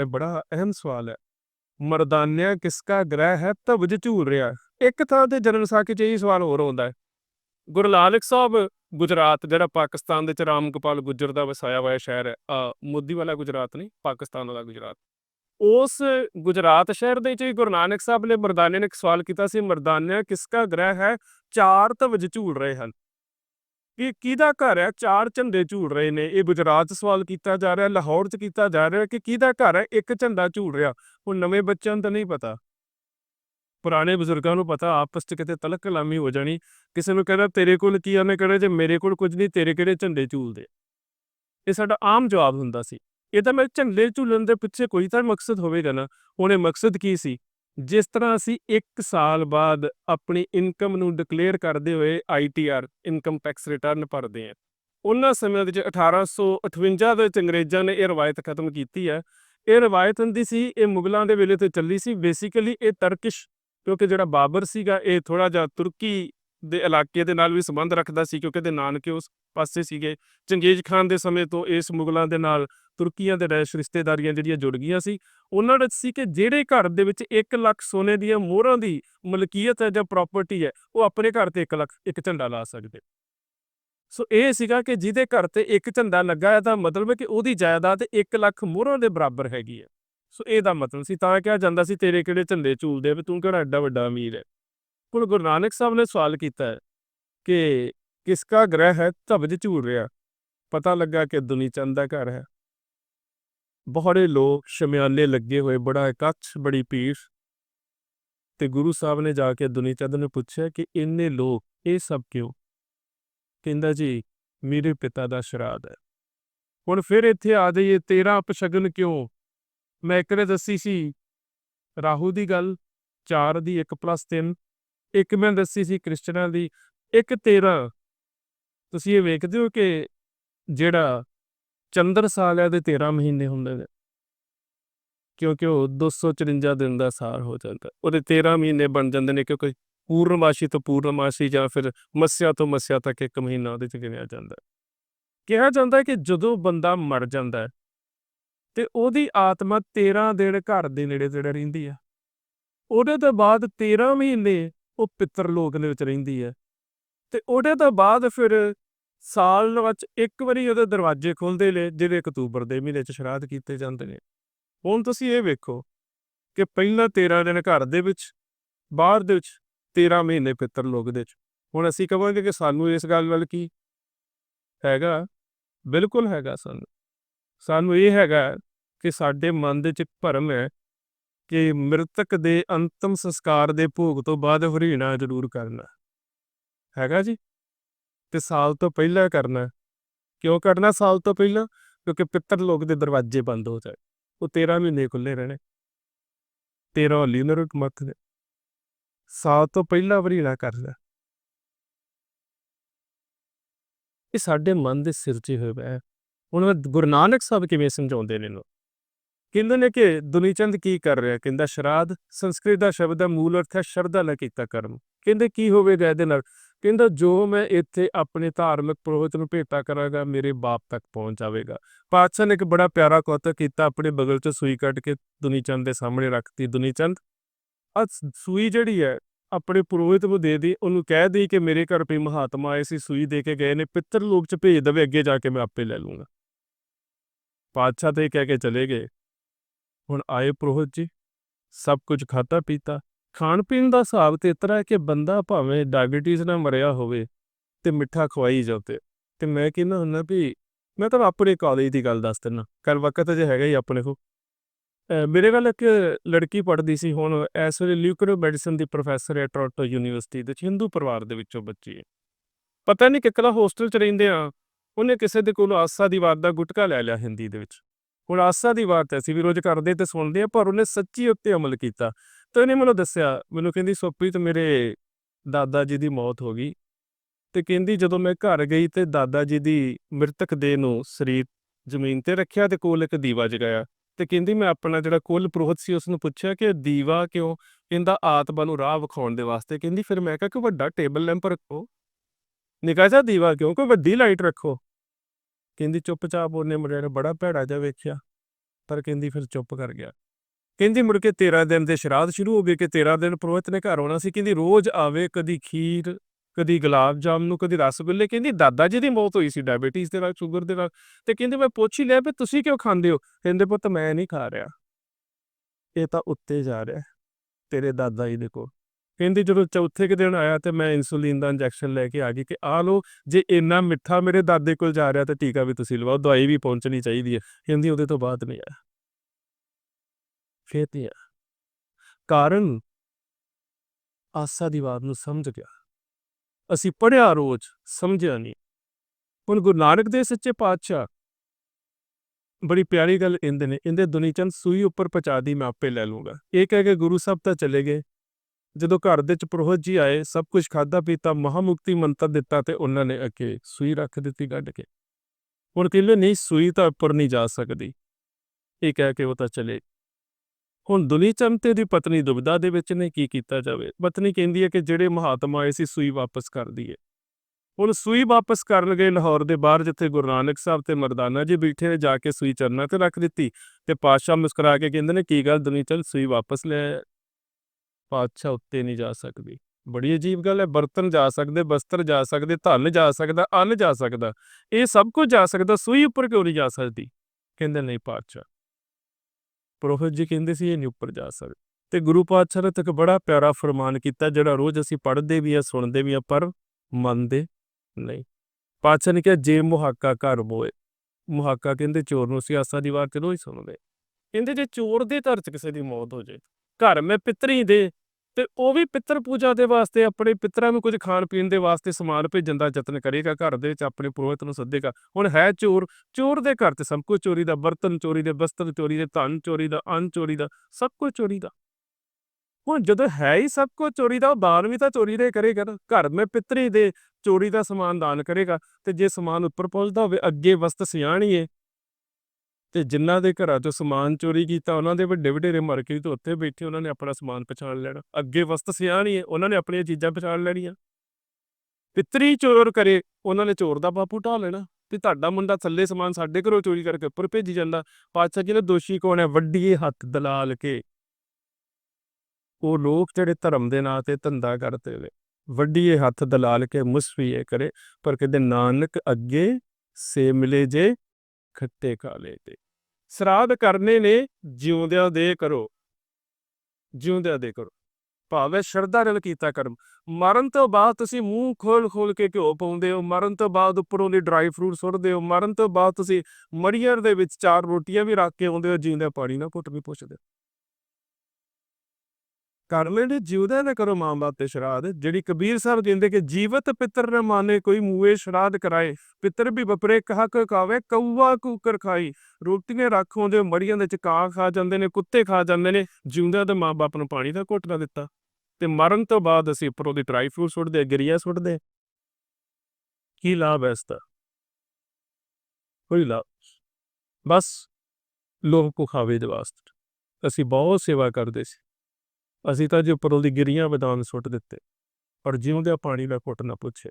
ਇਹ ਬੜਾ ਅਹਿਮ ਸਵਾਲ ਹੈ। ਮਰਦਾਨਿਆ ਕਿਸਕਾ ਗ੍ਰਹਿ ਹੈ ਤਬਜ ਝੂਲ ਰਿਹਾ ਇੱਕ ਥਾਂ ਤੇ ਜਨਰਲ ਸਾਖੀ ਚ ਇਹ ਸਵਾਲ ਹੋਰ ਆਉਂਦਾ ਹੈ। ਗੁਰੂ ਨਾਨਕ ਸਾਹਿਬ ਗੁਜਰਾਤ ਜਿਹੜਾ ਪਾਕਿਸਤਾਨ ਦੇ ਚ ਰਾਮ ਗੁਜਰ ਦਾ ਵਸਾਇਆ ਹੋਇਆ ਸ਼ਹਿਰ ਹੈ। ਅ, ਮੋਦੀ ਵਾਲਾ ਗੁਜਰਾਤ ਨਹੀਂ ਪਾਕਿਸਤਾਨ ਵਾਲਾ ਗੁਜਰਾਤ। ਉਸ ਗੁਜਰਾਤ ਸ਼ਹਿਰ ਦੇ ਵਿੱਚ ਗੁਰੂ ਨਾਨਕ ਸਾਹਿਬ ਨੇ ਮਰਦਾਨੇ ਨੇ ਇੱਕ ਸਵਾਲ ਕੀਤਾ ਸੀ ਮਰਦਾਨਿਆ ਕਿਸਕਾ ਗ੍ਰਹਿ ਹੈ? ਚਾਰ ਤਵਜ ਝੂਲ ਰਹੇ ਹਨ। ਕਿ ਕਿਹਦਾ ਘਰ ਹੈ? ਚਾਰ ਝੰਡੇ ਝੂਲ ਰਹੇ ਨੇ। ਇਹ ਗੁਜਰਾਤ 'ਚ ਸਵਾਲ ਕੀਤਾ ਜਾ ਰਿਹਾ, ਲਾਹੌਰ 'ਚ ਕੀਤਾ ਜਾ ਰਿਹਾ ਕਿ ਕਿਹਦਾ ਘਰ ਹੈ? ਇੱਕ ਝੰਡਾ ਝੂਲ ਰਿਹਾ। ਹੁਣ ਨਵੇਂ ਬੱਚਿਆਂ ਨੂੰ ਤਾਂ ਨਹੀਂ ਪਤਾ। ਪੁਰਾਣੇ ਬਜ਼ੁਰਗਾਂ ਨੂੰ ਪਤਾ, ਆਪਸ 'ਚ ਕਿਤੇ ਤਲਕ ਕਲਾਮੀ ਹੋ ਜਾਣੀ। ਕਿਸੇ ਨੂੰ ਕਹਿੰਦਾ, ਤੇਰੇ ਕੋਲ ਕੀ ਆ? ਉਹਨੇ ਕਹਿਣਾ, ਜੇ ਮੇਰੇ ਕੋਲ ਕੁਝ ਨਹੀਂ, ਤੇਰੇ ਕਿਹੜੇ ਝੰਡੇ ਝੂਲਦੇ? ਇਹ ਸਾਡਾ ਆਮ ਜਵਾਬ ਹੁੰਦਾ ਸੀ। ਇਹ ਤਾਂ ਮੈਂ ਝੰਡੇ ਝੂਲਣ ਦੇ ਪਿੱਛੇ ਕੋਈ ਤਾਂ ਮਕਸਦ ਹੋਵੇਗਾ ਨਾ। ਹੁਣ ਇਹ ਮਕਸਦ ਕੀ ਸੀ? ਜਿਸ ਤਰ੍ਹਾਂ ਅਸੀਂ 1 ਸਾਲ ਬਾਅਦ ਆਪਣੀ ਇਨਕਮ ਨੂੰ ਡਿਕਲੇਅਰ ਕਰਦੇ ਹੋਏ ਆਈਟੀਆਰ ਇਨਕਮ ਟੈਕਸ ਰਿਟਰਨ ਭਰਦੇ ਹਾਂ। ਉਹਨਾਂ ਸਮਿਆਂ ਦੇ ਵਿੱਚ 1858 ਦੇ ਵਿੱਚ ਅੰਗਰੇਜ਼ਾਂ ਨੇ ਇਹ ਰਵਾਇਤ ਖਤਮ ਕੀਤੀ ਹੈ। ਇਹ ਰਵਾਇਤ ਹੁੰਦੀ ਸੀ, ਇਹ ਮੁਗਲਾਂ ਦੇ ਵੇਲੇ ਤੋਂ ਚੱਲੀ ਸੀ। ਬੇਸਿਕਲੀ ਇਹ ਤਰਕਿਸ਼ ਕਿਉਂਕਿ ਜਿਹੜਾ ਬਾਬਰ ਸੀਗਾ, ਇਹ ਥੋੜਾ ਜਿਹਾ ਤੁਰਕੀ ਦੇ ਇਲਾਕੇ ਦੇ ਨਾਲ ਵੀ ਸੰਬੰਧ ਰੱਖਦਾ ਸੀ ਕਿਉਂਕਿ ਇਹਦੇ ਨਾਨਕੇ ਉਸ ਪਾਸੇ ਸੀਗੇ। ਚੰਗੇਜ਼ ਖਾਨ ਦੇ ਸਮੇਂ ਤੋਂ ਇਸ ਮੁਗਲਾਂ ਦੇ ਨਾਲ ਤੁਰਕੀਆਂ ਦੇ ਰੈਸ਼ ਰਿਸ਼ਤੇਦਾਰੀਆਂ ਜਿਹੜੀਆਂ ਜੁੜ ਗਈਆਂ ਸੀ, ਉਹਨਾਂ ਵਿੱਚ ਸੀ ਕਿ ਜਿਹੜੇ ਘਰ ਦੇ ਵਿੱਚ 1 ਲੱਖ ਸੋਨੇ ਦੀਆਂ ਮੋਹਰਾਂ ਦੀ ਮਲਕੀਅਤ ਹੈ ਜਾਂ ਪ੍ਰਾਪਰਟੀ ਹੈ, ਉਹ ਆਪਣੇ ਘਰ ਤੇ 1 ਲੱਖ, ਇੱਕ ਝੰਡਾ ਲਾ ਸਕਦੇ। ਸੋ ਇਹ ਸੀਗਾ ਕਿ ਜਿਹਦੇ ਘਰ ਤੇ ਇੱਕ ਝੰਡਾ ਲੱਗਾ ਹੈ, ਤਾਂ ਮਤਲਬ ਹੈ ਕਿ ਉਹਦੀ ਜਾਇਦਾਦ 1 ਲੱਖ ਮੋਹਰਾਂ ਦੇ ਬਰਾਬਰ ਹੈਗੀ ਹੈ। ਸੋ ਇਹਦਾ ਮਤਲਬ ਸੀ, ਤਾਂ ਕਿਹਾ ਜਾਂਦਾ ਸੀ, ਤੇਰੇ ਕਿਹੜੇ ਝੰਡੇ ਝੂਲਦੇ ਵੀ ਤੂੰ ਕਿਹੜਾ ਐਡਾ ਵੱਡਾ ਅਮੀਰ ਹੈ। ਹੁਣ ਗੁਰੂ ਨਾਨਕ ਸਾਹਿਬ ਨੇ ਸਵਾਲ ਕੀਤਾ ਹੈ ਕਿ ਕਿਸਕਾ ਗ੍ਰਹਿ ਹੈ ਧਬਜ ਝੂਲ ਰਿਹਾ ਪਤਾ ਲੱਗਾ ਕਿ ਦੁਨੀ ਚੰਦ ਦਾ ਘਰ ਹੈ। ਬੜੇ ਲੋਕ ਸ਼ਮਿਆਨੇ ਲੱਗੇ ਹੋਏ, ਬੜਾ ਇਕੱਠ ਬੜੀ ਭੀੜ। ਤੇ ਗੁਰੂ ਸਾਹਿਬ ਨੇ ਜਾ ਕੇ ਦੁਨੀ ਚੰਦ ਨੂੰ ਪੁੱਛਿਆ ਕਿ ਇੰਨੇ ਲੋਕ, ਇਹ ਸਭ ਕਿਉਂ? ਕਹਿੰਦਾ ਜੀ, ਮੇਰੇ ਪਿਤਾ ਦਾ ਸ਼ਰਾਧ ਹੈ। ਹੁਣ ਫਿਰ ਇੱਥੇ ਆ ਜਾਈਏ 13 ਅਪਸ਼ਗਨ ਕਿਉਂ? ਮੈਂ ਇੱਕ ਨੇ ਦੱਸੀ ਸੀ, ਰਾਹੂ ਦੀ ਗੱਲ 4 ਦੀ 1 3 ਇੱਕ ਮੈਂ ਦੱਸੀ ਸੀ ਕ੍ਰਿਸਚਨਾਂ ਦੀ, ਇੱਕ 13 ਤੁਸੀਂ ਇਹ ਵੇਖਦੇ ਹੋ ਕਿ ਜਿਹੜਾ ਚੰਦਰ ਸਾਲ ਹੈ ਦੇ 13 ਮਹੀਨੇ ਹੁੰਦੇ ਨੇ। ਕਿਉਂਕਿ ਉਹ 254 ਦਿਨ ਦਾ ਸਾਲ ਹੋ ਜਾਂਦਾ। ਉਹਦੇ 13 ਮਹੀਨੇ ਬਣ ਜਾਂਦੇ ਨੇ ਕਿਉਂਕਿ ਪੂਰਨਮਾਸ਼ੀ ਤੋਂ ਪੂਰਨਮਾਸ਼ੀ ਜਾਂ ਫਿਰ ਮੱਸਿਆ ਤੋਂ ਮੱਸਿਆ ਤੱਕ ਇੱਕ ਮਹੀਨਾ ਉਹਦੇ ਚ ਗਿਣਿਆ ਜਾਂਦਾ। ਕਿਹਾ ਜਾਂਦਾ ਕਿ ਜਦੋਂ ਬੰਦਾ ਮਰ ਜਾਂਦਾ ਹੈ, ਤੇ ਉਹਦੀ ਆਤਮਾ 13 ਦਿਨ ਘਰ ਦੇ ਨੇੜੇ ਤੇੜੇ ਰਹਿੰਦੀ ਹੈ। ਉਹਦੇ ਤੋਂ ਬਾਅਦ 13 ਮਹੀਨੇ ਉਹ ਪਿੱਤਰ ਲੋਕ ਦੇ ਵਿੱਚ ਰਹਿੰਦੀ ਹੈ। ਤੇ ਉਹਦੇ ਤੋਂ ਬਾਅਦ ਫਿਰ ਸਾਲ ਵਿੱਚ ਇੱਕ ਵਾਰੀ ਉਹਦੇ ਦਰਵਾਜ਼ੇ ਖੁੱਲਦੇ ਨੇ ਜਿਹੜੇ ਅਕਤੂਬਰ ਦੇ ਮਹੀਨੇ ਚ ਸ਼ਰਾਧ ਕੀਤੇ ਜਾਂਦੇ ਨੇ। ਹੁਣ ਤੁਸੀਂ ਇਹ ਵੇਖੋ ਕਿ ਪਹਿਲਾਂ 13 ਦਿਨ ਘਰ ਦੇ ਵਿੱਚ, ਬਾਹਰ ਦੇ ਵਿੱਚ 13 ਮਹੀਨੇ ਪਿੱਤਰ ਲੋਕ ਦੇ ਵਿੱਚ। ਹੁਣ ਅਸੀਂ ਕਹਾਂਗੇ ਕਿ ਸਾਨੂੰ ਇਸ ਗੱਲ ਵੱਲ ਕੀ ਹੈਗਾ? ਬਿਲਕੁਲ ਹੈਗਾ ਸਾਨੂੰ। ਸਾਨੂੰ ਇਹ ਹੈਗਾ ਕਿ ਸਾਡੇ ਮਨ ਦੇ ਵਿੱਚ ਭਰਮ ਹੈ ਕਿ ਮ੍ਰਿਤਕ ਦੇ ਅੰਤਮ ਸੰਸਕਾਰ ਦੇ ਭੋਗ ਤੋਂ ਬਾਅਦ ਹਰੀਣਾ ਜ਼ਰੂਰ ਕਰਨਾ ਹੈਗਾ ਜੀ? ਤੇ ਸਾਲ ਤੋਂ ਪਹਿਲਾਂ ਕਰਨਾ ਕਿਉਂ ਕਰਨਾ ਸਾਲ ਤੋਂ ਪਹਿਲਾਂ? ਕਿਉਂਕਿ ਪਿੱਤਰ ਲੋਕ ਦੇ ਦਰਵਾਜ਼ੇ ਬੰਦ ਹੋ ਜਾਏ। ਉਹ 13 ਮਹੀਨੇ ਖੁੱਲੇ ਰਹਿਣੇ। 13 ਹੌਲੀ ਉਹਨਾਂ ਨੂੰ ਮੱਤ ਨੇ ਸਾਲ ਤੋਂ ਪਹਿਲਾਂ ਵਰੀਣਾ ਕਰਨਾ ਇਹ ਸਾਡੇ ਮਨ ਦੇ ਸਿਰ 'ਚ ਹੋਇਆ ਹੋਇਆ ਹੁਣ ਉਹ ਗੁਰੂ ਨਾਨਕ ਸਾਹਿਬ ਕਿਵੇਂ ਸਮਝਾਉਂਦੇ ਨੇ ਇਹਨੂੰ? ਕਹਿੰਦੇ ਨੇ ਕਿ ਦੁਨੀਚੰਦ ਕੀ ਕਰ ਰਿਹਾ? ਕਹਿੰਦਾ, ਸ਼ਰਾਧ, ਸੰਸਕ੍ਰਿਤ ਦਾ ਸ਼ਬਦ ਦਾ ਮੂਲ ਅਰਥ ਹੈ ਸ਼ਰਧਾ ਨਾਲ ਕੀਤਾ ਕਰਮ। ਕਹਿੰਦੇ, ਕੀ ਹੋਵੇਗਾ ਇਹਦੇ ਨਾਲ? ਕਹਿੰਦਾ, ਜੋ ਮੈਂ ਇੱਥੇ ਆਪਣੇ ਧਾਰਮਿਕ ਪ੍ਰੋਹਤ ਨੂੰ ਭੇਟਾ ਕਰਾਂਗਾ, ਮੇਰੇ ਬਾਪ ਤੱਕ ਪਹੁੰਚ ਜਾਵੇਗਾ। ਪਾਤਸ਼ਾਹ ਨੇ ਇੱਕ ਬੜਾ ਪਿਆਰਾ ਕੌਤਕ ਕੀਤਾ, ਆਪਣੇ ਬਗਲ 'ਚ ਸੂਈ ਕੱਢ ਕੇ ਦੁਨੀਚੰਦ ਦੇ ਸਾਹਮਣੇ ਰੱਖਤੀ। ਦੁਨੀਚੰਦ ਆ ਸੂਈ ਜਿਹੜੀ ਹੈ, ਆਪਣੇ ਪੁਰੋਹਿਤ ਨੂੰ ਦੇ ਦੀ। ਉਹਨੂੰ ਕਹਿ ਦੇ ਕਿ ਮੇਰੇ ਘਰ ਵੀ ਮਹਾਤਮਾ ਆਏ ਸੀ, ਸੂਈ ਦੇ ਕੇ ਗਏ ਨੇ। ਪਿੱਤਰ ਲੋਕ 'ਚ ਭੇਜ ਦਵੇ, ਅੱਗੇ ਜਾ ਕੇ ਮੈਂ ਆਪੇ ਲੈ ਲੂੰਗਾ। ਪਾਤਸ਼ਾਹ ਤੇ ਇਹ ਕਹਿ ਕੇ ਚਲੇ ਗਏ। ਹੁਣ ਆਏ ਪੁਰੋਹਿਤ ਜੀ, ਸਭ ਕੁਝ ਖਾਤਾ ਪੀਤਾ। ਖਾਣ ਪੀਣ ਦਾ ਹਿਸਾਬ ਤੇ ਇਤਰਾ ਹੈ ਕਿ ਬੰਦਾ ਭਾਵੇਂ ਡਾਇਬੀਟੀਜ਼ ਨਾਲ ਮਰਿਆ ਹੋਵੇ ਤੇ ਮਿੱਠਾ ਖਵਾਈ ਜਾਵੇ। ਤੇ ਮੈਂ ਕਹਿੰਦਾ ਹੁੰਦਾ ਵੀ ਮੈਂ ਤਾਂ ਆਪਣੇ ਕਾਲਜ ਦੀ ਗੱਲ ਦੱਸ ਦਿੰਦਾ ਕੱਲ ਵਕਤ ਅਜੇ ਹੈਗਾ ਹੀ ਆਪਣੇ ਕੋ ਮੇਰੇ ਵੱਲ ਇੱਕ ਲੜਕੀ ਪੜ੍ਹਦੀ ਸੀ, ਹੁਣ ਇਸ ਵੇਲੇ ਲਿਊਕਰੋ ਮੈਡੀਸਨ ਦੀ ਪ੍ਰੋਫੈਸਰ ਹੈ ਟੋਰਾਂਟੋ ਯੂਨੀਵਰਸਿਟੀ ਦੇ ਹਿੰਦੂ ਪਰਿਵਾਰ ਦੇ ਵਿੱਚੋਂ ਬੱਚੀ ਹੈ। ਪਤਾ ਨਹੀਂ ਕਿੱਕਲਾ ਹੋਸਟਲ 'ਚ ਰਹਿੰਦੇ ਆ, ਉਹਨੇ ਕਿਸੇ ਦੇ ਕੋਲੋਂ ਆਸਾ ਦੀ ਵਾਰ ਦਾ ਗੁਟਕਾ ਲੈ ਲਿਆ ਹਿੰਦੀ ਦੇ ਵਿੱਚ। ਹੁਣ ਆਸਾ ਦੀ ਵਾਰ ਤਾਂ ਅਸੀਂ ਵੀ ਰੋਜ਼ ਕਰਦੇ ਤੇ ਸੁਣਦੇ ਆ ਪਰ ਉਹਨੇ ਸੱਚੀ ਉੱਤੇ ਅਮਲ ਕੀਤਾ। ਤੇ ਉਹਨੇ ਮੈਨੂੰ ਦੱਸਿਆ, ਮੈਨੂੰ ਕਹਿੰਦੀ ਸੋਪ੍ਰੀਤ ਮੇਰੇ ਦਾਦਾ ਜੀ ਦੀ ਮੌਤ ਹੋ ਗਈ। ਤੇ ਕਹਿੰਦੀ, ਜਦੋਂ ਮੈਂ ਘਰ ਗਈ ਤੇ ਦਾਦਾ ਜੀ ਦੀ ਮ੍ਰਿਤਕ ਦੇਹ ਨੂੰ ਸਰੀਰ ਜ਼ਮੀਨ ਤੇ ਰੱਖਿਆ ਤੇ ਕੋਲ ਇੱਕ ਦੀਵਾ ਜਗਾਇਆ। ਤੇ ਕਹਿੰਦੀ, ਮੈਂ ਆਪਣਾ ਜਿਹੜਾ ਕੁੱਲ ਪ੍ਰੋਹਤ ਸੀ ਉਸ ਨੂੰ ਪੁੱਛਿਆ ਕਿ ਦੀਵਾ ਕਿਉਂ ਕਹਿੰਦਾ ਆਤਮਾ ਨੂੰ ਰਾਹ ਵਿਖਾਉਣ ਦੇ ਵਾਸਤੇ? ਕਹਿੰਦੀ, ਫਿਰ ਮੈਂ ਕਿਹਾ ਕਿ ਵੱਡਾ ਟੇਬਲ ਲੈਂਪ ਰੱਖੋ। ਨਿੱਕਾ ਦੀਵਾ ਕਿਉਂ? ਕੋਈ ਵੱਡੀ ਲਾਈਟ ਰੱਖੋ। ਕਹਿੰਦੀ ਚੁੱਪਚਾਪ ਉਹਨੇ ਮੁੰਡੇ ਬੜਾ ਭੈੜਾ ਜਿਹਾ ਵੇਖਿਆ, ਪਰ ਕਹਿੰਦੀ ਫਿਰ ਚੁੱਪ ਕਰ ਗਿਆ। ਕਹਿੰਦੀ ਮੁੜ ਕੇ 13 ਦਿਨ ਦੇ ਸ਼ਰਾਧ ਸ਼ੁਰੂ ਹੋ ਗਏ ਕਿ 13 ਦਿਨ ਪੁਰੋਹਿਤ ਨੇ ਘਰ ਆਉਣਾ ਸੀ। ਕਹਿੰਦੀ ਰੋਜ਼ ਆਵੇ, ਕਦੀ ਖੀਰ, ਕਦੀ ਗੁਲਾਬ ਜਾਮਨੂ ਕਦੀ ਰਸਗੁੱਲੇ। ਕਹਿੰਦੀ ਦਾਦਾ ਜੀ ਦੀ ਮੌਤ ਹੋਈ ਸੀ ਡਾਇਬੀਟੀਜ਼ ਦੇ ਨਾਲ, ਸ਼ੂਗਰ ਦੇ ਨਾਲ। ਤੇ ਕਹਿੰਦੀ ਮੈਂ ਪੁੱਛ ਹੀ ਲਿਆ ਵੀ ਤੁਸੀਂ ਕਿਉਂ ਖਾਂਦੇ ਹੋ? ਕਹਿੰਦੇ ਪੁੱਤ ਮੈਂ ਨਹੀਂ ਖਾ ਰਿਹਾ। ਇਹ ਤਾਂ ਉੱਤੇ ਜਾ ਰਿਹਾ। ਤੇਰੇ ਦਾਦਾ ਜੀ ਦੇ ਕੋਲ। ਕਹਿੰਦੀ ਜਦੋਂ ਚੌਥੇ ਕੁ ਦਿਨ ਆਇਆ ਤੇ ਮੈਂ ਇਨਸੂਲਿਨ ਦਾ ਇੰਜੈਕਸ਼ਨ ਲੈ ਕੇ ਆ ਗਈ ਕਿ ਆ ਲਓ, ਜੇ ਇੰਨਾ ਮਿੱਠਾ ਮੇਰੇ ਦਾਦੇ ਕੋਲ ਜਾ ਰਿਹਾ ਤਾਂ ਟੀਕਾ ਵੀ ਤੁਸੀਂ ਲਵਾਓ, ਦਵਾਈ ਵੀ ਪਹੁੰਚਣੀ ਚਾਹੀਦੀ ਹੈ। ਕਹਿੰਦੀ ਉਹਦੇ ਤੋਂ ਬਾਅਦ ਨਹੀਂ ਆਇਆ। ਫਿਰ ਕਾਰਨ ਆਸਾ ਦੀ ਬਾਤ ਨੂੰ ਸਮਝ ਗਿਆ। ਅਸੀਂ ਪੜਿਆ ਰੋਜ਼, ਸਮਝਿਆ ਨਹੀਂ। ਹੁਣ ਗੁਰੂ ਨਾਨਕ ਦੇ ਸੱਚੇ ਪਾਤਸ਼ਾਹ ਬੜੀ ਪਿਆਰੀ ਗੱਲ ਕਹਿੰਦੇ ਨੇ, ਇਹਦੇ ਦੁਨੀਚੰਦ ਸੂਈ ਉੱਪਰ ਪਹੁੰਚਾ ਦੀ ਮੈਂ ਆਪੇ ਲੈ ਲੂੰਗਾ ਇਹ ਕਹਿ ਕੇ ਗੁਰੂ ਸਾਹਿਬ ਤਾਂ ਚਲੇ ਗਏ। ਜਦੋਂ ਘਰ ਦੇ ਚ ਪ੍ਰੋਹਤ ਜੀ ਆਏ, ਸਭ ਕੁਝ ਖਾਦਾ ਪੀਤਾ, ਮਹਾਮੁਕਤੀ ਮੰਤਰ ਦਿੱਤਾ ਤੇ ਉਹਨਾਂ ਨੇ ਅੱਗੇ ਸੂਈ ਰੱਖ ਦਿੱਤੀ ਕੱਢ ਕੇ। ਹੁਣ ਕਹਿੰਦੇ ਨਹੀਂ, ਸੂਈ ਤਾਂ ਉੱਪਰ ਨਹੀਂ ਜਾ ਸਕਦੀ। ਇਹ ਕਹਿ ਕੇ ਉਹ ਤਾਂ ਚਲੇ। ਹੁਣ ਦੁਨੀਚੰਦ ਤੇ ਦੀ ਪਤਨੀ ਦੁਬਿਧਾ ਦੇ ਵਿੱਚ ਨੇ ਕੀ ਕੀਤਾ ਜਾਵੇ? ਪਤਨੀ ਕਹਿੰਦੀ ਹੈ ਕਿ ਜਿਹੜੇ ਮਹਾਤਮਾ ਆਏ ਸੀ, ਸੂਈ ਵਾਪਸ ਕਰ ਦਈਏ। ਹੁਣ ਸੂਈ ਵਾਪਸ ਕਰਨ ਗਏ ਲਾਹੌਰ ਦੇ ਬਾਹਰ, ਜਿੱਥੇ ਗੁਰੂ ਨਾਨਕ ਸਾਹਿਬ ਤੇ ਮਰਦਾਨਾ ਜੀ ਬੈਠੇ ਨੇ, ਜਾ ਕੇ ਸੂਈ ਚਰਨਾਂ ਤੇ ਰੱਖ ਦਿੱਤੀ ਤੇ ਪਾਤਸ਼ਾਹ ਮੁਸਕਰਾ ਕੇ ਕਹਿੰਦੇ ਨੇ, ਕੀ ਗੱਲ ਦੁਨੀ ਦੁਨੀਚੰਦ ਸੂਈ ਵਾਪਸ ਲੈ ਪਾਤਸ਼ਾਹ ਉੱਤੇ ਨਹੀਂ ਜਾ ਸਕਦੀ। ਬੜੀ ਅਜੀਬ ਗੱਲ ਹੈ, ਬਰਤਨ ਜਾ ਸਕਦੇ, ਬਸਤਰ ਜਾ ਸਕਦੇ, ਧਨ ਜਾ ਸਕਦਾ, ਅੰਨ ਜਾ ਸਕਦਾ, ਇਹ ਸਭ ਕੁਝ ਜਾ ਸਕਦਾ, ਸੂਈ ਉੱਪਰ ਕਿਉਂ ਨਹੀਂ ਜਾ ਸਕਦੀ? ਕਹਿੰਦੇ ਨਹੀਂ ਪਾਤਸ਼ਾਹ। ਪ੍ਰੋਫੈਟ ਜੀ ਕਹਿੰਦੇ ਸੀ, ਇਹ ਨਹੀਂ ਉੱਪਰ ਜਾ ਸਕਦਾ ਤੇ ਗੁਰੂ ਪਾਤਸ਼ਾਹ ਨੇ ਤੱਕ ਬੜਾ ਪਿਆਰਾ ਫਰਮਾਨ ਕੀਤਾ, ਜਿਹੜਾ ਰੋਜ਼ ਅਸੀਂ ਪੜ੍ਹਦੇ ਵੀ ਆ ਸੁਣਦੇ ਵੀ ਆ ਪਰ ਮੰਨਦੇ ਨਹੀਂ। ਪਾਤਸ਼ਾਹ ਨੇ ਕਿਹਾ, ਜੇ ਮੁਹਾਕਾ ਘਰ ਮੋਏ। ਮੁਹਾਕਾ ਕਹਿੰਦੇ, ਚੋਰ ਨੂੰ ਸਿਆਸਾ ਦੀ ਵਾਰ ਤੇ ਰੋਜ਼ ਸੁਣਦੇ। ਕਹਿੰਦੇ, ਜੇ ਚੋਰ ਦੇ ਘਰ ਚ ਕਿਸੇ ਦੀ ਮੌਤ ਹੋ ਜੇ ਘਰ ਮੈਂ ਪਿਤਰੀ ਦੇ, ਤੇ ਉਹ ਵੀ ਪਿੱਤਰ ਪੂਜਾ ਦੇ ਵਾਸਤੇ, ਆਪਣੇ ਪਿੱਤਰਾਂ ਨੂੰ ਕੁਝ ਖਾਣ ਪੀਣ ਦੇ ਵਾਸਤੇ ਸਮਾਨ ਭੇਜਣ ਦਾ ਯਤਨ ਕਰੇਗਾ ਘਰ ਦੇ ਵਿੱਚ, ਆਪਣੇ ਪੁਰੋਹਿਤ ਨੂੰ ਸੱਦੇਗਾ। ਹੁਣ ਹੈ ਚੋਰ ਚੋਰ ਦੇ ਘਰ ਤੇ ਸਭ ਕੁਝ ਚੋਰੀ ਦਾ, ਬਰਤਨ ਚੋਰੀ ਦੇ, ਬਸਤਰ ਚੋਰੀ ਦੇ, ਧਨ ਚੋਰੀ ਦਾ, ਅੰਨ ਚੋਰੀ ਦਾ, ਸਭ ਕੁਝ ਚੋਰੀ ਦਾ। ਹੁਣ ਜਦੋਂ ਹੈ ਹੀ ਸਭ ਕੁਝ ਚੋਰੀ ਦਾ, ਉਹ ਦਾਨ ਵੀ ਤਾਂ ਚੋਰੀ ਦੇ ਕਰੇਗਾ ਨਾ। ਘਰ ਮੈਂ ਪਿਤਰੀ ਦੇ ਚੋਰੀ ਦਾ ਸਮਾਨ ਦਾਨ ਕਰੇਗਾ, ਤੇ ਜੇ ਸਮਾਨ ਉੱਪਰ ਪਹੁੰਚਦਾ ਹੋਵੇ, ਅੱਗੇ ਵਸਤ ਸਿਆਣੀਏ ਤੇ ਜਿਨ੍ਹਾਂ ਦੇ ਘਰਾਂ ਚੋਂ ਸਮਾਨ ਚੋਰੀ ਕੀਤਾ, ਉਹਨਾਂ ਦੇ ਵੱਡੇ ਵਡੇਰੇ ਮਰ ਕੇ ਤੇ ਉੱਥੇ ਬੈਠੇ, ਉਹਨਾਂ ਨੇ ਆਪਣਾ ਸਮਾਨ ਪਛਾਣ ਲੈਣਾ। ਅੱਗੇ ਵਸਤ ਸਿਆਣੀਏ ਉਹਨਾਂ ਨੇ ਆਪਣੀਆਂ ਚੀਜ਼ਾਂ ਪਛਾਣ ਲੈਣੀਆਂ। ਪਿੱਤਰੀ ਚੋਰ ਕਰੇ, ਉਹਨਾਂ ਨੇ ਚੋਰ ਦਾ ਬਾਪੂ ਢਾ ਲੈਣਾ ਤੇ ਤੁਹਾਡਾ ਮੁੰਡਾ ਥੱਲੇ ਸਮਾਨ ਸਾਡੇ ਘਰੋਂ ਚੋਰੀ ਕਰਕੇ ਉੱਪਰ ਭੇਜੀ ਜਾਂਦਾ। ਪਾਤਸ਼ਾਹ ਜੀ ਨੇ ਦੋਸ਼ੀ ਕੌਣ ਹੈ? ਵੱਡੀਏ ਹੱਥ ਦਲਾਲ ਕੇ। ਉਹ ਲੋਕ ਜਿਹੜੇ ਧਰਮ ਦੇ ਨਾਂ ਤੇ ਧੰਦਾ ਕਰਦੇ ਨੇ, ਵੱਡੀਏ ਹੱਥ ਦਲਾਲ ਕੇ ਮੁਸਫੀਏ ਕਰੇ, ਪਰ ਕਹਿੰਦੇ, ਨਾਨਕ ਅੱਗੇ ਸੇ ਮਿਲੇ ਜੇ, ਖੱਟੇ ਕਾਲੇ ਤੇ। ਸਰਾਧ ਕਰਨੇ ਨੇ ਜਿਉਂਦਿਆਂ ਦੇ ਕਰੋ ਜਿਉਂਦਿਆਂ ਦੇ ਕਰੋ ਭਾਵੇਂ ਸ਼ਰਧਾ ਨਾਲ ਕੀਤਾ ਕਰਮ, ਮਰਨ ਤੋਂ ਬਾਅਦ ਤੁਸੀਂ ਮੂੰਹ ਖੋਲ ਖੋਲ ਕੇ ਘਿਓ ਪਾਉਂਦੇ ਹੋ, ਮਰਨ ਤੋਂ ਬਾਅਦ ਉੱਪਰੋਂ ਦੀ ਡਰਾਈ ਫਰੂਟ ਸੁੱਟਦੇ ਹੋ, ਮਰਨ ਤੋਂ ਬਾਅਦ ਤੁਸੀਂ ਮਰੀਅਰ ਦੇ ਵਿੱਚ ਚਾਰ ਰੋਟੀਆਂ ਵੀ ਰੱਖ ਕੇ ਆਉਂਦੇ ਹੋ, ਜਿਉਂਦਿਆਂ ਪਾਣੀ ਨਾ ਘੁੱਟ ਵੀ ਪੁੱਛਦੇ ਹੋ। ਕਰ ਲੈਣੇ ਜਿਉਂਦਿਆਂ ਨਾ ਕਰੋ ਮਾਂ ਬਾਪ ਤੇ ਸ਼ਰਾਧ। ਜਿਹੜੀ ਕਬੀਰ ਸਾਹਿਬ ਕਹਿੰਦੇ ਕਿ ਜੀਵਤ ਪਿੱਤਰ ਨ ਮਾਨੇ, ਕੋਈ ਮੂਏ ਸ਼ਰਾਧ ਕਰਾਏ। ਪਿੱਤਰ ਵੀ ਬਪਰੇ ਕਹਾ ਕ ਕਾਵੇ ਕਊਆ ਕੂਕਰ ਖਾਈ। ਰੋਟੀਆਂ ਰੱਖ ਆਉਂਦੇ ਹੋ ਮੜੀਆਂ ਦੇ ਚ ਕਾਂ ਖਾ ਜਾਂਦੇ ਨੇ, ਕੁੱਤੇ ਖਾ ਜਾਂਦੇ ਨੇ। ਜਿਉਂਦਿਆਂ ਦੇ ਮਾਂ ਬਾਪ ਨੂੰ ਪਾਣੀ ਦਾ ਘੁੱਟ ਨਾ ਦਿੱਤਾ। ਤੇ ਮਰਨ ਤੋਂ ਬਾਅਦ ਅਸੀਂ ਉੱਪਰੋਂ ਦੀ ਡਰਾਈ ਫਰੂਟ ਸੁੱਟਦੇ, ਗਿਰੀਆ ਸੁੱਟਦੇ। ਕੀ ਲਾਭ ਹੈ ਇਸ ਦਾ? ਕੋਈ ਲਾਭ ਬਸ, ਲੋਕ ਕੋ ਖਾਵੇ ਦੇ ਵਾਸਤੇ। ਅਸੀਂ ਬਹੁਤ ਸੇਵਾ ਕਰਦੇ ਸੀ। ਅਸੀਂ ਤਾਂ ਜੇ ਉੱਪਰੋਂ ਦੀ ਗਿਰੀਆਂ ਬਦਾਨ ਸੁੱਟ ਦਿੱਤੇ ਪਰ ਜਿਉਂਦਿਆਂ ਪਾਣੀ ਦਾ ਘੁੱਟ ਨਾ ਪੁੱਛੇ।